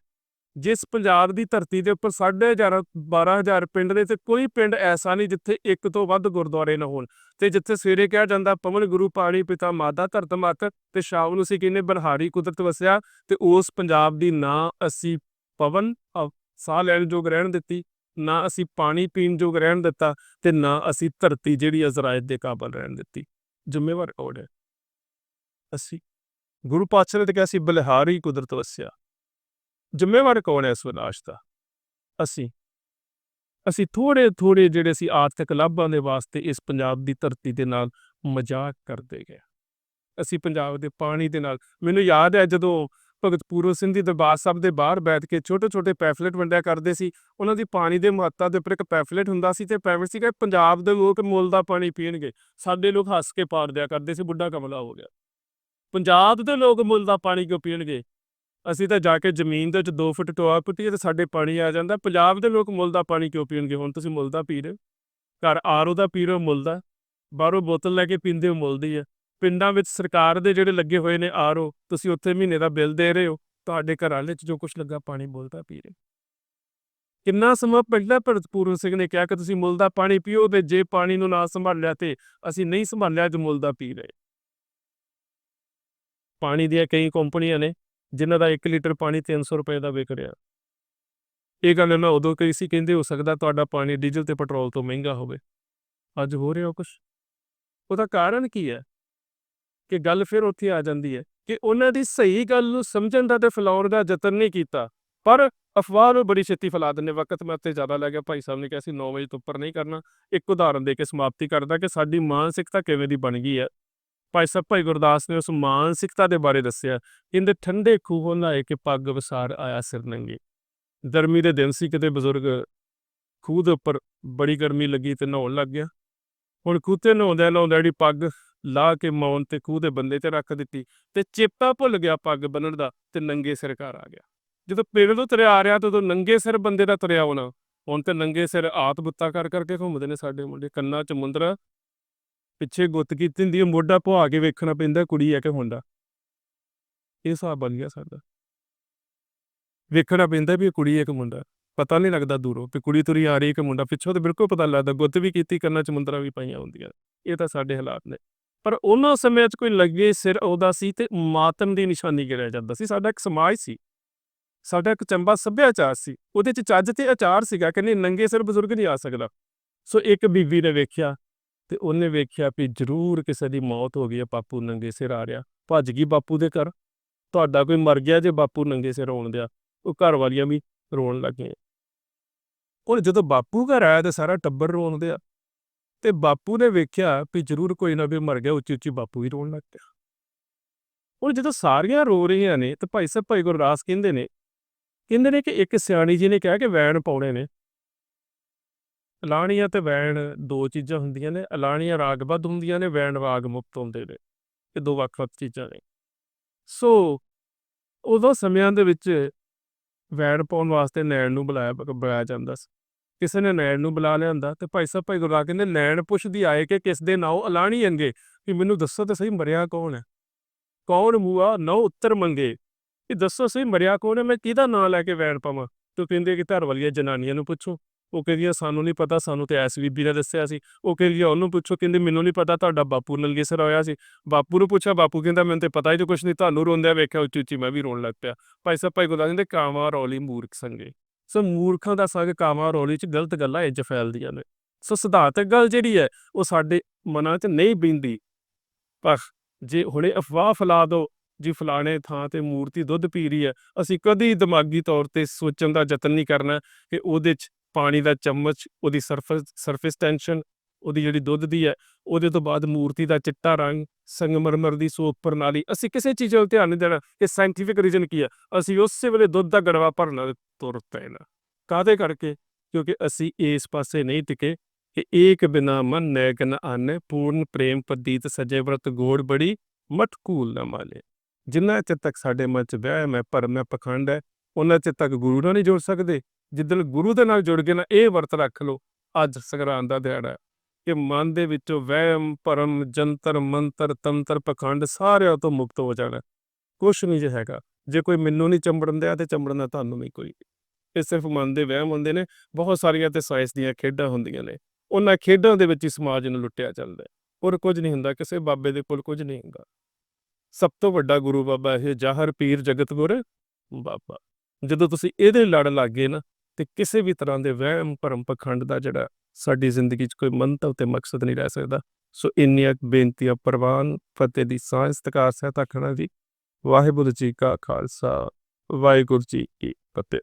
ਜਿਸ ਪੰਜਾਬ ਦੀ ਧਰਤੀ ਦੇ ਉੱਪਰ 1.5 12000 ਪਿੰਡ ਨੇ ਤੇ ਕੋਈ ਪਿੰਡ ਐਸਾ ਨਹੀਂ ਜਿੱਥੇ ਇੱਕ ਤੋਂ ਵੱਧ ਗੁਰਦੁਆਰੇ ਨਾ ਹੋਣ। ਤੇ ਜਿੱਥੇ ਸਵੇਰੇ ਕਿਹਾ ਜਾਂਦਾ ਪਵਨ ਗੁਰੂ ਪਾਣੀ ਪਿਤਾ ਮਾਤਾ ਧਰਤ ਮਤ ਤੇ ਸ਼ਾਮ ਨੂੰ ਅਸੀਂ ਕਹਿੰਦੇ ਬਨਹਾਰੀ ਕੁਦਰਤ ਵਸਿਆ ਤੇ ਉਸ ਪੰਜਾਬ ਦੀ ਨਾ ਅਸੀਂ ਪਵਨ ਸਾਹ ਲੈਣ ਯੋਗ ਰਹਿਣ ਦਿੱਤੀ, ਨਾ ਅਸੀਂ ਪਾਣੀ ਪੀਣ ਯੋਗ ਰਹਿਣ ਦਿੱਤਾ ਤੇ ਨਾ ਅਸੀਂ ਧਰਤੀ ਜਿਹੜੀ ਅਜ਼ਰਾਇਤ ਦੇ ਕਾਬਲ ਰਹਿਣ ਦਿੱਤੀ। ਜ਼ਿੰਮੇਵਾਰ ਕੌਣ ਹੈ? ਅਸੀਂ। ਗੁਰੂ ਪਾਤਸ਼ਾਹ ਨੇ ਤਾਂ ਕਿਹਾ ਸੀ, ਬਲਿਹਾਰੀ ਕੁਦਰਤ ਵਸਿਆ। ਜ਼ਿੰਮੇਵਾਰ ਕੌਣ ਹੈ ਇਸ ਵਿਨਾਸ਼ ਦਾ? ਅਸੀਂ। ਅਸੀਂ ਥੋੜੇ ਥੋੜੇ ਜਿਹੜੇ ਸੀ ਆਰਥਿਕ ਲਾਭਾਂ ਦੇ ਵਾਸਤੇ ਇਸ ਪੰਜਾਬ ਦੀ ਧਰਤੀ ਦੇ ਨਾਲ ਮਜ਼ਾਕ ਕਰਦੇ ਗਏ। ਅਸੀਂ ਪੰਜਾਬ ਦੇ ਪਾਣੀ ਦੇ ਨਾਲ, ਮੈਨੂੰ ਯਾਦ ਹੈ ਜਦੋਂ ਭਗਤ ਪੂਰਨ ਸਿੰਘ ਦੀ ਦਰਬਾਰ ਸਾਹਿਬ ਦੇ ਬਾਹਰ ਬੈਠ ਕੇ ਛੋਟੇ ਛੋਟੇ ਪੈਫਲੇਟ ਵੰਡਿਆ ਕਰਦੇ ਸੀ, ਉਹਨਾਂ ਦੀ ਪਾਣੀ ਦੇ ਮਹੱਤਤਾ ਦੇ ਉੱਪਰ ਇੱਕ ਪੈਫਲੇਟ ਹੁੰਦਾ ਸੀ ਤੇ ਪੈਫਲੇਟ ਸੀਗਾ ਪੰਜਾਬ ਦੇ ਲੋਕ ਮੁੱਲ ਦਾ ਪਾਣੀ ਪੀਣਗੇ, ਸਾਡੇ ਲੋਕ ਹੱਸ ਕੇ ਪਾੜ ਦਿਆ ਕਰਦੇ ਸੀ, ਬੁੱਢਾ ਕਮਲਾ ਹੋ ਗਿਆ। ਪੰਜਾਬ ਦੇ ਲੋਕ ਮੁੱਲ ਦਾ ਪਾਣੀ ਕਿਉਂ ਪੀਣਗੇ? ਅਸੀਂ ਤਾਂ ਜਾ ਕੇ ਜ਼ਮੀਨ ਦੇ ਵਿੱਚ 2 ਫੁੱਟ ਟੋਆ ਪੁੱਟੀਏ ਤੇ ਸਾਡੇ ਪਾਣੀ ਆ ਜਾਂਦਾ। ਪੰਜਾਬ ਦੇ ਲੋਕ ਮੁੱਲ ਦਾ ਪਾਣੀ ਕਿਉਂ ਪੀਣਗੇ? ਹੁਣ ਤੁਸੀਂ ਮੁੱਲ ਦਾ ਪੀ ਰਹੇ ਹੋ। ਘਰ ਆਰਓ ਦਾ ਪੀ ਰਹੇ ਹੋ ਮੁੱਲ ਦਾ। ਬਾਹਰੋਂ ਬੋਤਲ ਲੈ ਕੇ ਪੀਂਦੇ ਹੋ ਮੁੱਲ ਦੀ ਹੈ ਪਿੰਡਾਂ ਵਿੱਚ ਸਰਕਾਰ ਦੇ ਜਿਹੜੇ ਲੱਗੇ ਹੋਏ ਨੇ ਆਰਓ ਤੁਸੀਂ ਉੱਥੇ ਮਹੀਨੇ ਦਾ ਬਿੱਲ ਦੇ ਰਹੇ ਹੋ। ਤੁਹਾਡੇ ਘਰਾਂ ਵਿੱਚ ਜੋ ਕੁਝ ਲੱਗਾ, ਪਾਣੀ ਮੁੱਲ ਪੀ ਰਹੇ ਹੋ। ਕਿੰਨਾ ਸਮਾਂ ਪਹਿਲਾਂ ਭਗਤ ਪੂਰਨ ਸਿੰਘ ਨੇ ਕਿਹਾ ਕਿ ਤੁਸੀਂ ਮੁੱਲ ਦਾ ਪਾਣੀ ਪੀਓ ਤੇ ਜੇ ਪਾਣੀ ਨੂੰ ਨਾ ਸੰਭਾਲਿਆ ਤੇ ਅਸੀਂ ਨਹੀਂ ਸੰਭਾਲਿਆ ਤੇ ਮੁੱਲ ਦਾ ਪੀ ਰਹੇ ਪਾਣੀ ਦੀਆਂ ਕਈ ਕੰਪਨੀਆਂ ਨੇ ਜਿਨ੍ਹਾਂ ਦਾ 1 ਲੀਟਰ ਪਾਣੀ 300 ਰੁਪਏ ਦਾ ਵਿਕ ਰਿਹਾ। ਇਹ ਗੱਲ ਮੈਂ ਉਦੋਂ ਕਹੀ ਸੀ, ਕਹਿੰਦੇ ਹੋ ਸਕਦਾ ਤੁਹਾਡਾ ਪਾਣੀ ਡੀਜ਼ਲ ਤੇ ਪੈਟਰੋਲ ਤੋਂ ਮਹਿੰਗਾ ਹੋਵੇ। ਅੱਜ ਹੋ ਰਿਹਾ ਕੁਝ ਉਹਦਾ ਕਾਰਨ ਕੀ ਹੈ? ਕਿ ਗੱਲ ਫਿਰ ਉੱਥੇ ਆ ਜਾਂਦੀ ਹੈ ਕਿ ਉਹਨਾਂ ਦੀ ਸਹੀ ਗੱਲ ਨੂੰ ਸਮਝਣ ਦਾ ਤੇ ਫੈਲਾਉਣ ਦਾ ਯਤਨ ਨਹੀਂ ਕੀਤਾ। ਪਰ ਅਫਵਾਹ ਨੂੰ ਬੜੀ ਛੇਤੀ ਫੈਲਾ ਦਿੰਦੇ। ਵਕਤ ਮੈਂ ਉੱਤੇ ਜ਼ਿਆਦਾ ਲੱਗ ਗਿਆ। ਭਾਈ ਸਾਹਿਬ ਨੇ ਕਿਹਾ ਸੀ 9 ਵਜੇ ਤੋਂ ਉੱਪਰ ਨਹੀਂ ਕਰਨਾ। ਇੱਕ ਉਦਾਹਰਨ ਦੇ ਕੇ ਸਮਾਪਤੀ ਕਰਦਾ ਕਿ ਸਾਡੀ ਮਾਨਸਿਕਤਾ ਕਿਵੇਂ ਦੀ ਬਣ ਗਈ ਹੈ। ਭਾਈ ਸਾਹਿਬ, ਭਾਈ ਗੁਰਦਾਸ ਨੇ ਉਸ ਮਾਨਸਿਕਤਾ ਦੇ ਬਾਰੇ ਦੱਸਿਆ। ਕਹਿੰਦੇ, ਠੰਡੇ ਖੂਹ ਨਹਾਏ ਕਿ ਪੱਗ ਵਸਾਰ ਆਇਆ ਸਿਰ ਨੰਗੇ। ਗਰਮੀ ਦੇ ਦਿਨ ਸੀ, ਕਿਤੇ ਬਜ਼ੁਰਗ ਖੂਹ ਦੇ ਉੱਪਰ ਬੜੀ ਗਰਮੀ ਲੱਗੀ ਤੇ ਨਹਾਉਣ ਲੱਗ ਗਿਆ। ਹੁਣ ਖੂਹ ਤੇ ਨਹਾਉਂਦਿਆਂ ਨਹਾਉਂਦਿਆਂ ਜਿਹੜੀ ਪੱਗ ਲਾ ਕੇ ਮੌਨ ਤੇ ਖੂਹ ਦੇ ਬੰਦੇ ਤੇ ਰੱਖ ਦਿੱਤੀ ਤੇ ਚੇਪਾ ਭੁੱਲ ਗਿਆ ਪੱਗ ਬੰਨਣ ਦਾ ਤੇ ਨੰਗੇ ਸਿਰ ਘਰ ਆ ਗਿਆ। ਜਦੋਂ ਪਿੰਡ ਤੋਂ ਤਰਿਆ ਆ ਰਿਹਾ ਤੇ ਉਦੋਂ ਨੰਗੇ ਸਿਰ ਬੰਦੇ ਦਾ ਤਰਿਆ ਹੋਣਾ। ਹੁਣ ਤੇ ਨੰਗੇ ਸਿਰ ਆਤ ਬੁੱਤਾ ਕਰ ਕਰਕੇ ਘੁੰਮਦੇ ਨੇ ਸਾਡੇ ਮੁੰਡੇ। ਕੰਨਾਂ 'ਚ ਮੁੰਦਰਾ ਪਿੱਛੇ ਗੁੱਤ ਕੀਤੀ ਹੁੰਦੀ ਹੈ ਮੋਢਾ ਪੁਆ ਕੇ ਵੇਖਣਾ ਪੈਂਦਾ ਕੁੜੀ ਹੈ ਕਿ ਮੁੰਡਾ। ਇਹ ਹਿਸਾਬ ਬਣ ਗਿਆ ਸਾਡਾ। ਵੇਖਣਾ ਪੈਂਦਾ ਵੀ ਕੁੜੀ ਹੈ ਕਿ ਮੁੰਡਾ। ਪਤਾ ਨਹੀਂ ਲੱਗਦਾ ਦੂਰੋਂ ਵੀ ਕੁੜੀ ਤੁਰੀ ਆ ਰਹੀ ਹੈ ਕਿ ਮੁੰਡਾ। ਪਿੱਛੋਂ ਤੇ ਬਿਲਕੁਲ ਪਤਾ ਲੱਗਦਾ, ਗੁੱਤ ਵੀ ਕੀਤੀ, ਕੰਨਾਂ 'ਚ ਮੁੰਦਰਾ ਵੀ ਪਾਈਆਂ ਹੁੰਦੀਆਂ। ਇਹ ਤਾਂ ਸਾਡੇ ਹਾਲਾਤ ਨੇ। ਪਰ ਉਹਨਾਂ ਸਮਿਆਂ 'ਚ ਕੋਈ ਲੱਗੇ ਸਿਰ ਉਹਦਾ ਸੀ ਤੇ ਮਾਤਮ ਦੀ ਨਿਸ਼ਾਨੀ ਗਿਰਿਆ ਜਾਂਦਾ ਸੀ। ਸਾਡਾ ਇੱਕ ਸਮਾਜ ਸੀ। ਸਾਡਾ ਇੱਕ ਚੰਬਾ ਸੱਭਿਆਚਾਰ ਸੀ। ਉਹਦੇ 'ਚ ਚੱਜ ਤੇ ਆਚਾਰ ਸੀਗਾ ਕਿ ਨਹੀਂ, ਨੰਗੇ ਸਿਰ ਬਜ਼ੁਰਗ ਨਹੀਂ ਆ ਸਕਦਾ। ਸੋ ਇੱਕ ਬੀਬੀ ਨੇ ਵੇਖਿਆ ਤੇ ਉਹਨੇ ਵੇਖਿਆ ਵੀ ਜ਼ਰੂਰ ਕਿਸੇ ਦੀ ਮੌਤ ਹੋ ਗਈ ਹੈ ਬਾਪੂ ਨੰਗੇ ਸਿਰ ਆ ਰਿਹਾ। ਭੱਜ ਗਈ ਬਾਪੂ ਦੇ ਘਰ। ਤੁਹਾਡਾ ਕੋਈ ਮਰ ਗਿਆ ਜੇ ਬਾਪੂ ਨੰਗੇ ਸਿਰ ਰੋਣ ਦਿਆ, ਉਹ ਘਰ ਵਾਲੀਆਂ ਵੀ ਰੋਣ ਲੱਗੀਆਂ ਹੁਣ ਜਦੋਂ ਬਾਪੂ ਘਰ ਆਇਆ ਤਾਂ ਸਾਰਾ ਟੱਬਰ ਰੋਣ ਦਿਆ, ਤੇ ਬਾਪੂ ਨੇ ਵੇਖਿਆ ਵੀ ਜ਼ਰੂਰ ਕੋਈ ਨਾ ਵੀ ਮਰ ਗਿਆ ਉੱਚੀ ਉੱਚੀ ਬਾਪੂ ਵੀ ਰੋਣ ਲੱਗ ਪਿਆ। ਹੁਣ ਜਦੋਂ ਸਾਰੀਆਂ ਰੋ ਰਹੀਆਂ ਨੇ, ਤੇ ਭਾਈ ਸਾਹਿਬ, ਭਾਈ ਗੁਰਦਾਸ ਕਹਿੰਦੇ ਨੇ ਕਹਿੰਦੇ ਨੇ ਕਿ ਇੱਕ ਸਿਆਣੀ ਜੀ ਨੇ ਕਿਹਾ ਕਿ ਵੈਣ ਪਾਉਣੇ ਨੇ। ਅਲਾਣੀਆਂ ਤੇ ਵੈਣ ਦੋ ਚੀਜ਼ਾਂ ਹੁੰਦੀਆਂ ਨੇ, ਅਲਾਣੀਆਂ ਰਾਗਬੱਧ ਹੁੰਦੀਆਂ ਨੇ, ਵੈਣ ਰਾਗ ਮੁਕਤ ਹੁੰਦੇ ਨੇ, ਇਹ ਦੋ ਵੱਖ-ਵੱਖ ਚੀਜ਼ਾਂ ਨੇ। ਸੋ ਉਦੋਂ ਸਮਿਆਂ ਦੇ ਵਿੱਚ ਵੈਣ ਪਾਉਣ ਵਾਸਤੇ ਨੈਣ ਨੂੰ ਬੁਲਾਇਆ ਬੁਲਾਇਆ ਜਾਂਦਾ ਸੀ। ਕਿਸੇ ਨੇ ਨੈਣ ਨੂੰ ਬੁਲਾ ਲਿਆਂਦਾ ਤੇ ਭਾਈ ਸਾਹਿਬ, ਭਾਈ ਗੁਰਦਾਸ ਕਹਿੰਦੇ, ਨੈਣ ਪੁੱਛਦੀ ਆਏ ਕਿ ਕਿਸ ਦੇ ਨਾਉ ਅਲਾਣੀ ਅੰਗੇ ਵੀ ਮੈਨੂੰ ਦੱਸੋ ਤੇ ਸਹੀ ਮਰਿਆ ਕੌਣ ਹੈ? ਕੌਣ ਮੂਆ? ਨਉ ਉੱਤਰ ਮੰਗੇ। ਇਹ ਦੱਸੋ ਸਹੀ ਮਰਿਆ ਕੌਣ ਹੈ? ਮੈਂ ਕਿਹਦਾ ਨਾਂ ਲੈ ਕੇ ਵੈਣ ਪਾਵਾਂ? ਤੂੰ ਕਹਿੰਦੇ ਕਿ ਘਰ ਵਾਲੀਆਂ ਜਨਾਨੀਆਂ ਨੂੰ ਪੁੱਛੋ। ਉਹ ਕਹਿੰਦੀਆਂ ਸਾਨੂੰ ਨਹੀਂ ਪਤਾ, ਸਾਨੂੰ ਤੇ ਐਸ ਬੀਬੀ ਨੇ ਦੱਸਿਆ ਸੀ। ਉਹ ਕਹਿੰਦੀ ਉਹਨੂੰ ਪੁੱਛੋ। ਕਹਿੰਦੀ, ਮੈਨੂੰ ਨਹੀਂ ਪਤਾ, ਤੁਹਾਡਾ ਬਾਪੂ ਨੰਗੇ ਸਿਰ ਹੋਇਆ ਸੀ। ਬਾਪੂ ਨੂੰ ਪੁੱਛਿਆ, ਬਾਪੂ ਕਹਿੰਦਾ, ਮੈਨੂੰ ਤੇ ਪਤਾ ਹੀ ਕੁਛ ਨਹੀਂ ਤੁਹਾਨੂੰ ਰੋਂਦਿਆਂ ਵੇਖਿਆ, ਉੱਚੀ ਉੱਚੀ ਮੈਂ ਵੀ ਰੋਣ ਲੱਗ ਪਿਆ। ਭਾਈ ਸਾਹਿਬ, ਭਾਈ ਗੁਰਦਾਸ ਕਹਿੰਦੇ, ਕਾਵਾਂ ਰੌਲੀ ਮੂਰਖ ਸੰਗੇ। ਸੋ ਮੂਰਖਾਂ ਦਾ ਸੰਗ ਕਾਵਾਂ ਰੌਲੀ ਚ ਗਲਤ ਗੱਲਾਂ ਇੰਜ ਫੈਲਦੀਆਂ ਨੇ। ਸੋ ਸਿਧਾਂਤਕ ਗੱਲ ਜਿਹੜੀ ਹੈ ਉਹ ਸਾਡੇ ਮਨਾਂ 'ਚ ਨਹੀਂ ਬਿੰਦੀ। ਪਰ ਜੇ ਹੁਣੇ ਅਫਵਾਹ ਫੈਲਾ ਦੋ, ਜੀ ਫਲਾਣੇ ਥਾਂ ਤੇ ਮੂਰਤੀ ਦੁੱਧ ਪੀ ਰਹੀ ਹੈ ਅਸੀਂ ਕਦੀ ਦਿਮਾਗੀ ਤੌਰ ਤੇ ਸੋਚਣ ਦਾ ਯਤਨ ਨਹੀਂ ਕਰਨਾ ਕਿ ਉਹਦੇ 'ਚ ਪਾਣੀ ਦਾ ਚਮਚ, ਉਹਦੀ ਸਰਫੇਸ ਸਰਫੇਸ ਟੈਂਸ਼ਨ ਉਹਦੀ ਜਿਹੜੀ ਦੁੱਧ ਦੀ ਹੈ, ਉਹਦੇ ਤੋਂ ਬਾਅਦ ਮੂਰਤੀ ਦਾ ਚਿੱਟਾ ਰੰਗ, ਸੰਗਮਰਮਰ ਦੀ ਸੋਖ ਪ੍ਰਣਾਲੀ, ਅਸੀਂ ਕਿਸੇ ਚੀਜ਼ ਵੱਲ ਧਿਆਨ ਨਹੀਂ ਦੇਣਾ, ਇਹ ਸਾਇੰਟੀਫਿਕ ਰੀਜ਼ਨ ਕੀ ਹੈ? ਅਸੀਂ ਉਸੇ ਵੇਲੇ ਦੁੱਧ ਦਾ ਗੜਵਾ ਭਰਨਾ ਤੁਰ ਪਏ ਨਾ ਕਾਦੇ ਕਰਕੇ? ਕਿਉਂਕਿ ਅਸੀਂ ਇਸ ਪਾਸੇ ਨਹੀਂ ਟਿਕੇ ਕਿ ਏਕ ਬਿਨਾ ਮਨ ਨੈਕ ਨ ਆਨੇ, ਪੂਰਨ ਪ੍ਰੇਮ ਪ੍ਰਦੀਤ ਸਜੇ ਵਰਤ ਗੋੜ ਬੜੀ ਮਟਕੂਲ ਨਾ ਮਾਲੇ। ਜਿੰਨਾ ਚਿਰ ਤੱਕ ਸਾਡੇ ਮਨ ਚ ਵਿਆਹ ਹੈ ਮੈਂ ਭਰਮ ਹੈ, ਪਖੰਡ ਹੈ ਉਹਨਾਂ ਚਿਰ ਤੱਕ ਗੁਰੂ ਨਾਲ ਨਹੀਂ ਜੁੜ ਸਕਦੇ। ਜਿੱਦਣ ਗੁਰੂ ਦੇ ਨਾਲ ਜੁੜ ਗਏ ਨਾ ਇਹ ਵਰਤ ਰੱਖ ਲਓ, ਅੱਜ ਸੰਗਰਾਂਦ ਦਾ ਦਿਹਾੜਾ ਹੈ। ਕਿ ਮਨ ਦੇ ਵਿੱਚੋਂ ਵਹਿਮ, ਭਰਮ, ਜੰਤਰ, ਮੰਤਰ, ਤੰਤਰ, ਪਖੰਡ ਸਾਰਿਆਂ ਤੋਂ ਮੁਕਤ ਹੋ ਜਾਣਾ। ਕੁਛ ਨਹੀਂ ਜੇ ਹੈਗਾ। ਜੇ ਕੋਈ ਮੈਨੂੰ ਨਹੀਂ ਚੰਬੜਨ ਦਿਆ ਤੇ ਚੰਬੜਨਾ ਤੁਹਾਨੂੰ ਨਹੀਂ ਕੋਈ। ਇਹ ਸਿਰਫ ਮਨ ਦੇ ਵਹਿਮ ਹੁੰਦੇ ਨੇ। ਬਹੁਤ ਸਾਰੀਆਂ ਤੇ ਸਾਇੰਸ ਦੀਆਂ ਖੇਡਾਂ ਹੁੰਦੀਆਂ ਨੇ। ਉਹਨਾਂ ਖੇਡਾਂ ਦੇ ਵਿੱਚ ਹੀ ਸਮਾਜ ਨੂੰ ਲੁੱਟਿਆ ਚੱਲਦਾ ਹੈ। ਔਰ ਕੁਝ ਨਹੀਂ ਹੁੰਦਾ। ਕਿਸੇ ਬਾਬੇ ਦੇ ਕੋਲ ਕੁਝ ਨਹੀਂ ਹੁੰਦਾ। ਸਭ ਤੋਂ ਵੱਡਾ ਗੁਰੂ ਬਾਬਾ ਇਹ ਜਾਹਰ ਪੀਰ ਜਗਤ ਗੁਰ ਬਾਬਾ। ਜਦੋਂ ਤੁਸੀਂ ਇਹਦੇ ਲੜ ਲੱਗੇ ਨਾ ਤੇ ਕਿਸੇ ਵੀ ਤਰ੍ਹਾਂ ਦੇ ਵਹਿਮ, ਭਰਮ, ਪਖੰਡ ਦਾ ਜਿਹੜਾ ਸਾਡੀ ਜ਼ਿੰਦਗੀ 'ਚ ਕੋਈ ਮੰਤਵ ਤੇ ਮਕਸਦ ਨਹੀਂ ਰਹਿ ਸਕਦਾ। ਸੋ ਇੰਨੀਆਂ ਬੇਨਤੀਆਂ, ਪ੍ਰਵਾਨ, ਫਤਿਹ ਦੀ ਸਾਂਝ ਤਕਾਰ ਸਹਿਤਾ ਖਣਾ ਜੀ ਵਾਹਿਗੁਰੂ ਜੀ ਕਾ ਖਾਲਸਾ, ਵਾਹਿਗੁਰੂ ਜੀ ਕੀ ਫਤਿਹ।